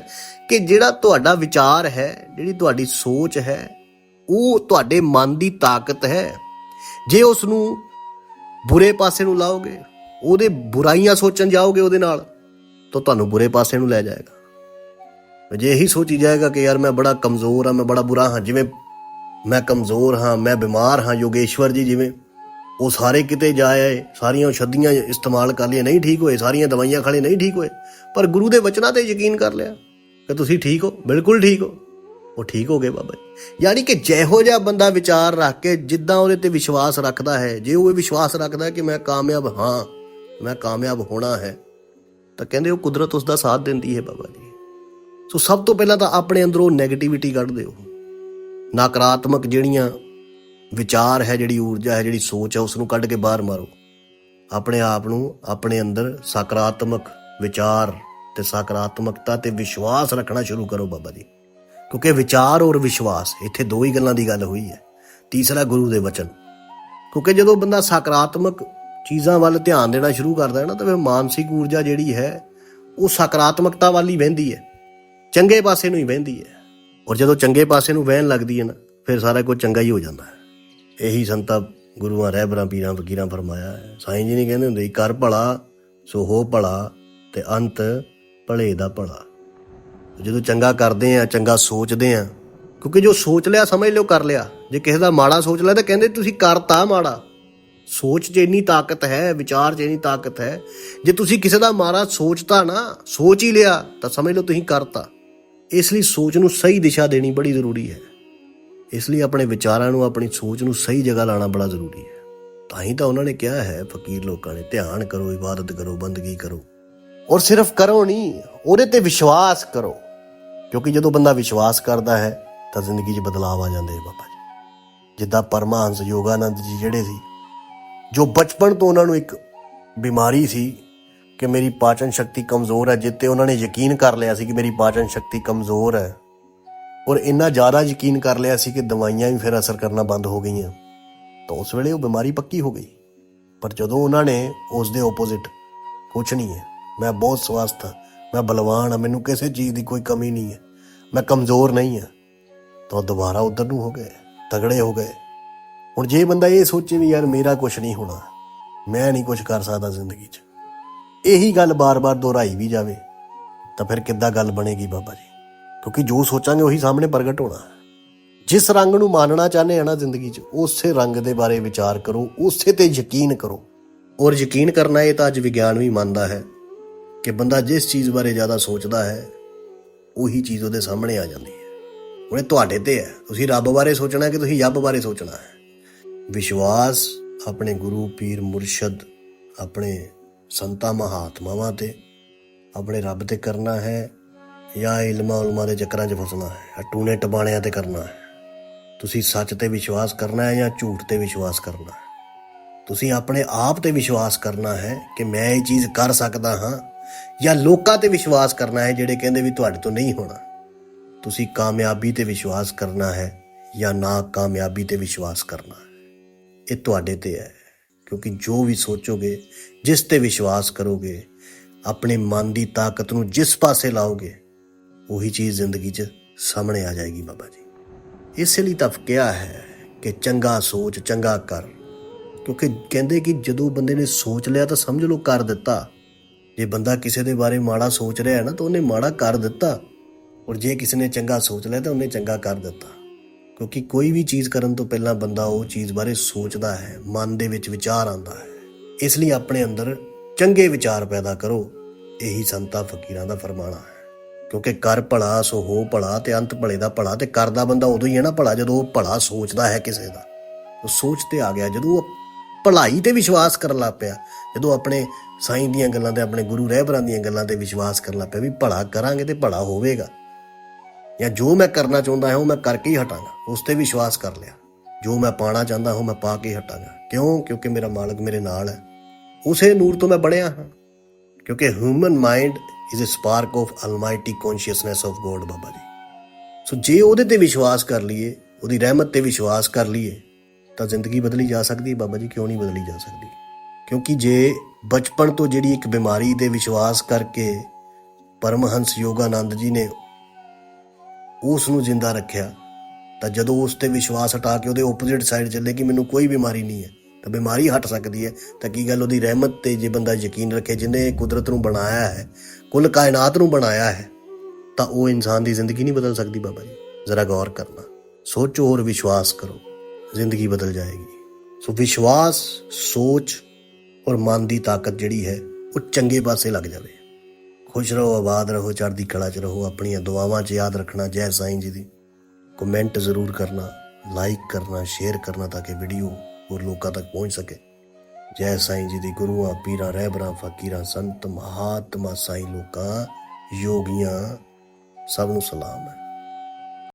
ਕਿ ਜਿਹੜਾ ਤੁਹਾਡਾ ਵਿਚਾਰ ਹੈ, ਜਿਹੜੀ ਤੁਹਾਡੀ ਸੋਚ ਹੈ, ਉਹ ਤੁਹਾਡੇ ਮਨ ਦੀ ਤਾਕਤ ਹੈ। ਜੇ ਉਸ ਨੂੰ ਬੁਰੇ ਪਾਸੇ ਨੂੰ ਲਾਓਗੇ, ਉਹਦੇ ਬੁਰਾਈਆਂ ਸੋਚਣ ਜਾਓਗੇ ਉਹਦੇ ਨਾਲ, ਤਾਂ ਤੁਹਾਨੂੰ ਬੁਰੇ ਪਾਸੇ ਨੂੰ ਲੈ ਜਾਏਗਾ। ਜੇ ਇਹੀ ਸੋਚੀ ਜਾਏਗਾ ਕਿ ਯਾਰ ਮੈਂ ਬੜਾ ਕਮਜ਼ੋਰ ਹਾਂ, ਮੈਂ ਬੜਾ ਬੁਰਾ ਹਾਂ, ਜਿਵੇਂ ਮੈਂ ਕਮਜ਼ੋਰ ਹਾਂ, ਮੈਂ ਬਿਮਾਰ ਹਾਂ, ਯੋਗੇਸ਼ਵਰ ਜੀ, ਜਿਵੇਂ ਉਹ ਸਾਰੇ ਕਿਤੇ ਜਾਏ, ਸਾਰੀਆਂ ਔਸ਼ਧੀਆਂ ਇਸਤੇਮਾਲ ਕਰ ਲਈਆਂ, ਨਹੀਂ ਠੀਕ ਹੋਏ, ਸਾਰੀਆਂ ਦਵਾਈਆਂ ਖਾਲੇ ਨਹੀਂ ਠੀਕ ਹੋਏ। ਪਰ ਗੁਰੂ ਦੇ ਵਚਨਾਂ ਤੇ ਯਕੀਨ ਕਰ ਲਿਆ ਕਿ ਤੁਸੀਂ ਠੀਕ ਹੋ, ਬਿਲਕੁਲ ਠੀਕ ਹੋ। ਉਹ ਠੀਕ ਹੋ ਗਏ ਬਾਬਾ ਜੀ। ਯਾਨੀ ਕਿ ਜਿਹੋ ਜਿਹਾ ਬੰਦਾ ਵਿਚਾਰ ਰੱਖ ਕੇ ਜਿੱਦਾਂ ਉਹਦੇ ਤੇ ਵਿਸ਼ਵਾਸ ਰੱਖਦਾ ਹੈ, ਜੇ ਉਹ ਇਹ ਵਿਸ਼ਵਾਸ ਰੱਖਦਾ ਕਿ ਮੈਂ ਕਾਮਯਾਬ ਹਾਂ, ਮੈਂ ਕਾਮਯਾਬ ਹੋਣਾ ਹੈ, ਤਾਂ ਕਹਿੰਦੇ ਉਹ ਕੁਦਰਤ ਉਸ ਦਾ ਸਾਥ ਦਿੰਦੀ ਹੈ ਬਾਬਾ ਜੀ। ਸੋ ਸਭ ਤੋਂ ਪਹਿਲਾਂ ਤਾਂ ਆਪਣੇ ਅੰਦਰੋਂ ਨੈਗੇਟਿਵਿਟੀ ਕੱਢ ਦਿਓ ਨਕਾਰਾਤਮਕ ਜਿਹੜੀਆਂ ਵਿਚਾਰ ਹੈ ਜਿਹੜੀ ਊਰਜਾ ਹੈ, ਜਿਹੜੀ ਸੋਚ ਹੈ ਉਸ ਨੂੰ ਕੱਢ ਕੇ ਬਾਹਰ ਮਾਰੋ। ਆਪਣੇ ਆਪ ਨੂੰ ਆਪਣੇ ਅੰਦਰ ਸਕਾਰਾਤਮਕ ਵਿਚਾਰ ਤੇ ਸਕਾਰਾਤਮਕਤਾ ਤੇ ਵਿਸ਼ਵਾਸ ਰੱਖਣਾ ਸ਼ੁਰੂ ਕਰੋ ਬਾਬਾ ਜੀ। ਕਿਉਂਕਿ ਵਿਚਾਰ ਔਰ ਵਿਸ਼ਵਾਸ, ਇੱਥੇ ਦੋ ਹੀ ਗੱਲਾਂ ਦੀ ਗੱਲ ਹੋਈ ਹੈ। ਤੀਸਰਾ ਗੁਰੂ ਦੇ ਵਚਨ। ਕਿਉਂਕਿ ਜਦੋਂ ਬੰਦਾ ਸਕਾਰਾਤਮਕ ਚੀਜ਼ਾਂ ਵੱਲ ਧਿਆਨ ਦੇਣਾ ਸ਼ੁਰੂ ਕਰਦਾ ਹੈ ਨਾ, ਤਾਂ ਫਿਰ ਮਾਨਸਿਕ ਊਰਜਾ ਜਿਹੜੀ ਹੈ, ਉਹ ਸਕਾਰਾਤਮਕਤਾ ਵੱਲ ਹੀ ਵਹਿੰਦੀ ਹੈ। ਚੰਗੇ ਪਾਸੇ ਨੂੰ ਹੀ ਵਹਿੰਦੀ ਹੈ। ਔਰ ਜਦੋਂ ਚੰਗੇ ਪਾਸੇ ਨੂੰ ਵਹਿਣ ਲੱਗਦੀ ਹੈ ਨਾ, ਫਿਰ ਸਾਰਾ ਕੁਝ ਚੰਗਾ ਹੀ ਹੋ ਜਾਂਦਾ ਹੈ। ਇਹੀ ਸੰਤਾਂ ਗੁਰੂਆਂ, ਰਹਿਬਰਾਂ, ਪੀਰਾਂ, ਫਕੀਰਾਂ ਫਰਮਾਇਆ ਸਾਈਂ ਜੀ ਨੇ ਕਹਿੰਦੇ ਹੁੰਦੇ ਕਰ ਭਲਾ, ਸੋ ਹੋ ਭਲਾ ਤੇ ਅੰਤ ਭਲੇ ਦਾ ਭਲਾ। ਜਦੋਂ ਚੰਗਾ ਕਰਦੇ ਆ, ਚੰਗਾ ਸੋਚਦੇ ਆ, ਕਿਉਂਕਿ ਜੋ ਸੋਚ ਲਿਆ, ਸਮਝ ਲਿਓ, ਕਰ ਲਿਆ। ਜੇ ਕਿਸੇ ਦਾ ਮਾੜਾ ਸੋਚ ਲਿਆ, ਤਾਂ ਕਹਿੰਦੇ ਤੁਸੀਂ ਕਰਤਾ ਮਾੜਾ। ਸੋਚ 'ਚ ਇੰਨੀ ਤਾਕਤ ਹੈ, ਵਿਚਾਰ 'ਚ ਇੰਨੀ ਤਾਕਤ ਹੈ, ਜੇ ਤੁਸੀਂ ਕਿਸੇ ਦਾ ਮਾੜਾ ਸੋਚਤਾ ਨਾ, ਸੋਚ ਹੀ ਲਿਆ, ਤਾਂ ਸਮਝ ਲਓ ਤੁਸੀਂ ਕਰਤਾ ਇਸ ਲਈ ਸੋਚ ਨੂੰ ਸਹੀ ਦਿਸ਼ਾ ਦੇਣੀ ਬੜੀ ਜ਼ਰੂਰੀ ਹੈ। ਇਸ ਲਈ ਆਪਣੇ ਵਿਚਾਰਾਂ ਨੂੰ, ਆਪਣੀ ਸੋਚ ਨੂੰ ਸਹੀ ਜਗ੍ਹਾ ਲਾਣਾ ਬੜਾ ਜ਼ਰੂਰੀ ਹੈ। ਤਾਂ ਹੀ ਤਾਂ ਉਹਨਾਂ ਨੇ ਕਿਹਾ ਹੈ, ਫਕੀਰ ਲੋਕਾਂ ਨੇ ਧਿਆਨ ਕਰੋ, ਇਬਾਦਤ ਕਰੋ, ਬੰਦਗੀ ਕਰੋ। ਔਰ ਸਿਰਫ ਕਰੋ ਨਹੀਂ, ਉਹਦੇ ਤੇ ਵਿਸ਼ਵਾਸ ਕਰੋ। ਕਿਉਂਕਿ ਜਦੋਂ ਬੰਦਾ ਵਿਸ਼ਵਾਸ ਕਰਦਾ ਹੈ, ਤਾਂ ਜ਼ਿੰਦਗੀ 'ਚ ਬਦਲਾਅ ਆ ਜਾਂਦੇ ਬਾਬਾ ਜੀ। ਜਿੱਦਾਂ ਪਰਮਹੰਸ ਯੋਗਾਨੰਦ ਜੀ ਜਿਹੜੇ ਸੀ, ਜੋ ਬਚਪਨ ਤੋਂ ਉਹਨਾਂ ਨੂੰ ਇੱਕ ਬਿਮਾਰੀ ਸੀ ਕਿ ਮੇਰੀ ਪਾਚਨ ਸ਼ਕਤੀ ਕਮਜ਼ੋਰ ਹੈ, ਜਿੱਤੇ ਉਹਨਾਂ ਨੇ ਯਕੀਨ ਕਰ ਲਿਆ ਸੀ ਕਿ ਮੇਰੀ ਪਾਚਨ ਸ਼ਕਤੀ ਕਮਜ਼ੋਰ ਹੈ। ਔਰ ਇੰਨਾ ਜ਼ਿਆਦਾ ਯਕੀਨ ਕਰ ਲਿਆ ਸੀ ਕਿ ਦਵਾਈਆਂ ਵੀ ਫਿਰ ਅਸਰ ਕਰਨਾ ਬੰਦ ਹੋ ਗਈਆਂ। ਤਾਂ ਉਸ ਵੇਲੇ ਉਹ ਬਿਮਾਰੀ ਪੱਕੀ ਹੋ ਗਈ। ਪਰ ਜਦੋਂ ਉਹਨਾਂ ਨੇ ਉਸ ਦੇ ਆਪੋਜ਼ਿਟ ਕੁਝ ਨਹੀਂ ਹੈ। ਮੈਂ ਬਹੁਤ ਸਵਸਥ ਹਾਂ। ਮੈਂ ਬਲਵਾਨ ਹਾਂ। ਮੈਨੂੰ ਕਿਸੇ ਚੀਜ਼ ਦੀ ਕੋਈ ਕਮੀ ਨਹੀਂ ਹੈ। ਮੈਂ ਕਮਜ਼ੋਰ ਨਹੀਂ ਹਾਂ। ਤਾਂ ਉਹ ਦੁਬਾਰਾ ਉਧਰ ਨੂੰ ਹੋ ਗਏ। ਤਗੜੇ ਹੋ ਗਏ। ਹੁਣ ਜੇ ਬੰਦਾ ਇਹ ਸੋਚੇ ਵੀ ਯਾਰ ਮੇਰਾ ਕੁਝ ਨਹੀਂ ਹੋਣਾ, ਮੈਂ ਨਹੀਂ ਕੁਝ ਕਰ ਸਕਦਾ ਜ਼ਿੰਦਗੀ 'ਚ। ਇਹੀ ਗੱਲ ਬਾਰ-ਬਾਰ ਦੁਹਰਾਈ ਵੀ ਜਾਵੇ। ਤਾਂ ਫਿਰ ਕਿੱਦਾਂ ਗੱਲ ਬਣੇਗੀ ਬਾਬਾ ਜੀ? ਕਿਉਂਕਿ ਜੋ ਸੋਚਾਂਗੇ ਉਹੀ ਸਾਹਮਣੇ ਪ੍ਰਗਟ ਹੋਣਾ। ਜਿਸ ਰੰਗ ਨੂੰ ਮਾਨਣਾ ਚਾਹੁੰਦੇ ਆ ਨਾ ਜ਼ਿੰਦਗੀ 'ਚ, ਉਸੇ ਰੰਗ ਦੇ ਬਾਰੇ ਵਿਚਾਰ ਕਰੋ, ਉਸੇ ਤੇ ਯਕੀਨ ਕਰੋ। ਔਰ ਯਕੀਨ ਕਰਨਾ ਇਹ ਤਾਂ ਅੱਜ ਵਿਗਿਆਨ ਵੀ ਮੰਨਦਾ ਹੈ ਕਿ ਬੰਦਾ ਜਿਸ ਚੀਜ਼ ਬਾਰੇ ਜ਼ਿਆਦਾ ਸੋਚਦਾ ਹੈ, ਉਹੀ ਚੀਜ਼ ਉਹਦੇ ਸਾਹਮਣੇ ਆ ਜਾਂਦੀ ਹੈ। ਹੁਣ ਇਹ ਤੁਹਾਡੇ ਤੇ ਹੈ। ਤੁਸੀਂ ਰੱਬ ਬਾਰੇ ਸੋਚਣਾ ਕਿ ਤੁਸੀਂ ਯੱਬ ਬਾਰੇ ਸੋਚਣਾ ਹੈ? ਵਿਸ਼ਵਾਸ ਆਪਣੇ ਗੁਰੂ ਪੀਰ ਮੁਰਸ਼ਦ, ਆਪਣੇ ਸੰਤਾਂ ਮਹਾਤਮਾਵਾਂ ਤੇ, ਆਪਣੇ ਰੱਬ ਤੇ ਕਰਨਾ ਹੈ। ਜਾਂ ਇਲਮਾਂ ਉਲਮਾਂ ਦੇ ਚੱਕਰਾਂ 'ਚ ਫਸਣਾ ਹੈ ਜਾਂ ਟੂਣੇ ਟਬਾਣਿਆਂ ਤੇ ਕਰਨਾ ਹੈ। ਤੁਸੀਂ ਸੱਚ ਤੇ ਵਿਸ਼ਵਾਸ ਕਰਨਾ ਹੈ ਜਾਂ ਝੂਠ ਤੇ ਵਿਸ਼ਵਾਸ ਕਰਨਾ ਹੈ? ਤੁਸੀਂ ਆਪਣੇ ਆਪ ਤੇ ਵਿਸ਼ਵਾਸ ਕਰਨਾ ਹੈ ਕਿ ਮੈਂ ਇਹ ਚੀਜ਼ ਕਰ ਸਕਦਾ ਹਾਂ ਜਾਂ ਲੋਕਾਂ ਤੇ ਵਿਸ਼ਵਾਸ ਕਰਨਾ ਹੈ ਜਿਹੜੇ ਕਹਿੰਦੇ ਵੀ ਤੁਹਾਡੇ ਤੋਂ ਨਹੀਂ ਹੋਣਾ? ਤੁਸੀਂ ਕਾਮਯਾਬੀ ਤੇ ਵਿਸ਼ਵਾਸ ਕਰਨਾ ਹੈ ਜਾਂ ਨਾ ਕਾਮਯਾਬੀ ਤੇ ਵਿਸ਼ਵਾਸ ਕਰਨਾ ਇਹ ਤੁਹਾਡੇ ਤੇ ਹੈ, ਕਿਉਂਕਿ ਜੋ ਵੀ ਸੋਚੋਗੇ, ਜਿਸ ਤੇ ਵਿਸ਼ਵਾਸ ਕਰੋਗੇ, ਆਪਣੇ ਮਨ ਦੀ ਤਾਕਤ ਨੂੰ ਜਿਸ ਪਾਸੇ ਲਾਓਗੇ ਉਹੀ ਚੀਜ਼ ਜ਼ਿੰਦਗੀ 'ਚ ਸਾਹਮਣੇ ਆ ਜਾਏਗੀ ਬਾਬਾ ਜੀ। ਇਸੇ ਲਈ ਤਾਂ ਕਿਹਾ ਹੈ ਕਿ ਚੰਗਾ ਸੋਚ, ਚੰਗਾ ਕਰ। ਕਿਉਂਕਿ ਕਹਿੰਦੇ ਕਿ ਜਦੋਂ ਬੰਦੇ ਨੇ ਸੋਚ ਲਿਆ ਤਾਂ ਸਮਝ ਲਓ ਕਰ ਦਿੱਤਾ। ਜੇ ਬੰਦਾ ਕਿਸੇ ਦੇ ਬਾਰੇ ਮਾੜਾ ਸੋਚ ਰਿਹਾ ਹੈ ਨਾ ਤਾਂ ਉਹਨੇ ਮਾੜਾ ਕਰ ਦਿੱਤਾ। ਔਰ ਜੇ ਕਿਸੇ ਨੇ ਚੰਗਾ ਸੋਚ ਲਿਆ ਤਾਂ ਉਹਨੇ ਚੰਗਾ ਕਰ ਦਿੱਤਾ। ਕਿਉਂਕਿ ਕੋਈ ਵੀ ਚੀਜ਼ ਕਰਨ ਤੋਂ ਪਹਿਲਾਂ ਬੰਦਾ ਉਹ ਚੀਜ਼ ਬਾਰੇ ਸੋਚਦਾ ਹੈ, ਮਨ ਦੇ ਵਿੱਚ ਵਿਚਾਰ ਆਉਂਦਾ ਹੈ। ਇਸ ਲਈ ਆਪਣੇ ਅੰਦਰ ਚੰਗੇ ਵਿਚਾਰ ਪੈਦਾ ਕਰੋ। ਇਹੀ ਸੰਤਾਂ ਫਕੀਰਾਂ ਦਾ ਫਰਮਾਨਾ ਹੈ। ਕਿਉਂਕਿ ਕਰ ਭਲਾ, ਸੋ ਹੋ ਭਲਾ ਤੇ ਅੰਤ ਭਲੇ ਦਾ ਭਲਾ ਤੇ ਕਰਦਾ ਬੰਦਾ ਉਦੋਂ ਹੀ ਹੈ ਨਾ ਭਲਾ, ਜਦੋਂ ਉਹ ਭਲਾ ਸੋਚਦਾ ਹੈ ਕਿਸੇ ਦਾ। ਉਹ ਸੋਚ ਤੇ ਆ ਗਿਆ, ਜਦੋਂ ਉਹ ਭਲਾਈ ਤੇ ਵਿਸ਼ਵਾਸ ਕਰਨ ਲੱਗ ਪਿਆ, ਜਦੋਂ ਆਪਣੇ ਸਾਈਂ ਦੀਆਂ ਗੱਲਾਂ ਤੇ ਆਪਣੇ ਗੁਰੂ ਰਹਿਬਰਾਂ ਦੀਆਂ ਗੱਲਾਂ ਤੇ ਵਿਸ਼ਵਾਸ ਕਰਨ ਲੱਗ ਪਿਆ ਵੀ ਭਲਾ ਕਰਾਂਗੇ ਤੇ ਭਲਾ ਹੋਵੇਗਾ। ਜਾਂ ਜੋ ਮੈਂ ਕਰਨਾ ਚਾਹੁੰਦਾ ਹਾਂ, ਉਹ ਮੈਂ ਕਰਕੇ ਹੀ ਹਟਾਂਗਾ। ਉਸ ਤੇ ਵਿਸ਼ਵਾਸ ਕਰ ਲਿਆ। ਜੋ ਮੈਂ ਪਾਣਾ ਚਾਹੁੰਦਾ ਹਾਂ, ਉਹ ਮੈਂ ਪਾ ਕੇ ਹੀ ਹਟਾਂਗਾ। ਕਿਉਂ? ਕਿਉਂਕਿ ਮੇਰਾ ਮਾਲਕ ਮੇਰੇ ਨਾਲ ਹੈ। ਉਸੇ ਨੂਰ ਤੋਂ ਮੈਂ ਬਣਿਆ ਹਾਂ। ਕਿਉਂਕਿ human mind is a spark of almighty consciousness of God Baba ji so ਜੇ ਉਹਦੇ ਤੇ ਵਿਸ਼ਵਾਸ ਕਰ ਲਈਏ, ਉਹਦੀ ਰਹਿਮਤ ਤੇ ਵਿਸ਼ਵਾਸ ਕਰ ਲਈਏ, ਤਾਂ ਜ਼ਿੰਦਗੀ ਬਦਲੀ ਜਾ ਸਕਦੀ ਹੈ, ਬਾਬਾ ਜੀ, ਕਿਉਂ ਨਹੀਂ ਬਦਲੀ ਜਾ ਸਕਦੀ? ਕਿਉਂਕਿ ਜੇ ਬਚਪਨ ਤੋਂ ਜਿਹੜੀ ਇੱਕ ਬਿਮਾਰੀ ਤੇ ਵਿਸ਼ਵਾਸ ਕਰਕੇ ਪਰਮਹੰਸ ਯੋਗਾਨੰਦ ਜੀ ਨੇ ਉਸ ਨੂੰ ਜ਼ਿੰਦਾ ਰੱਖਿਆ, ਤਾਂ ਜਦੋਂ ਉਸ ਤੇ ਵਿਸ਼ਵਾਸ ਹਟਾ ਕੇ ਉਹਦੇ ਆਪੋਜ਼ਿਟ ਸਾਈਡ ਚੱਲੇ ਕਿ ਮੈਨੂੰ ਕੋਈ ਬਿਮਾਰੀ ਨਹੀਂ ਹੈ ਤਾਂ ਬਿਮਾਰੀ ਹਟ ਸਕਦੀ ਹੈ। ਤਾਂ ਕੀ ਗੱਲ ਉਹਦੀ ਰਹਿਮਤ ਤੇ ਜੇ ਬੰਦਾ ਯਕੀਨ ਰੱਖੇ ਜਿਹਨੇ ਕੁਦਰਤ ਨੂੰ ਬਣਾਇਆ ਹੈ, ਕੁੱਲ ਕਾਇਨਾਤ ਨੂੰ ਬਣਾਇਆ ਹੈ, ਤਾਂ ਉਹ ਇਨਸਾਨ ਦੀ ਜ਼ਿੰਦਗੀ ਨਹੀਂ ਬਦਲ ਸਕਦੀ ਬਾਬਾ ਜੀ। ਜ਼ਰਾ ਗੌਰ ਕਰਨਾ। ਸੋਚੋ ਔਰ ਵਿਸ਼ਵਾਸ ਕਰੋ। ਜ਼ਿੰਦਗੀ ਬਦਲ ਜਾਏਗੀ। ਸੋ ਵਿਸ਼ਵਾਸ, ਸੋਚ ਔਰ ਮਨ ਦੀ ਤਾਕਤ ਜਿਹੜੀ ਹੈ, ਉਹ ਚੰਗੇ ਪਾਸੇ ਲੱਗ ਜਾਵੇ। ਖੁਸ਼ ਰਹੋ, ਆਬਾਦ ਰਹੋ, ਚੜ੍ਹਦੀ ਕਲਾ 'ਚ ਰਹੋ, ਆਪਣੀਆਂ ਦੁਆਵਾਂ 'ਚ ਯਾਦ ਰੱਖਣਾ, ਜੈ ਸਾਈਂ ਜੀ ਦੀ। ਕਮੈਂਟ ਜ਼ਰੂਰ ਕਰਨਾ, ਲਾਈਕ ਕਰਨਾ, ਸ਼ੇਅਰ ਕਰਨਾ ਤਾਂ ਕਿ ਵੀਡੀਓ ਹੋਰ ਲੋਕਾਂ ਤੱਕ ਪਹੁੰਚ ਸਕੇ। ਜੈ ਸਾਈਂ ਜੀ ਦੀ ਗੁਰੂਆਂ ਪੀਰਾਂ ਰਹਿਬਰਾਂ ਫਕੀਰਾਂ, ਸੰਤ ਮਹਾਤਮਾ ਸਾਈਂ ਲੋਕਾਂ, ਯੋਗੀਆਂ, ਸਭ ਨੂੰ ਸਲਾਮ ਹੈ।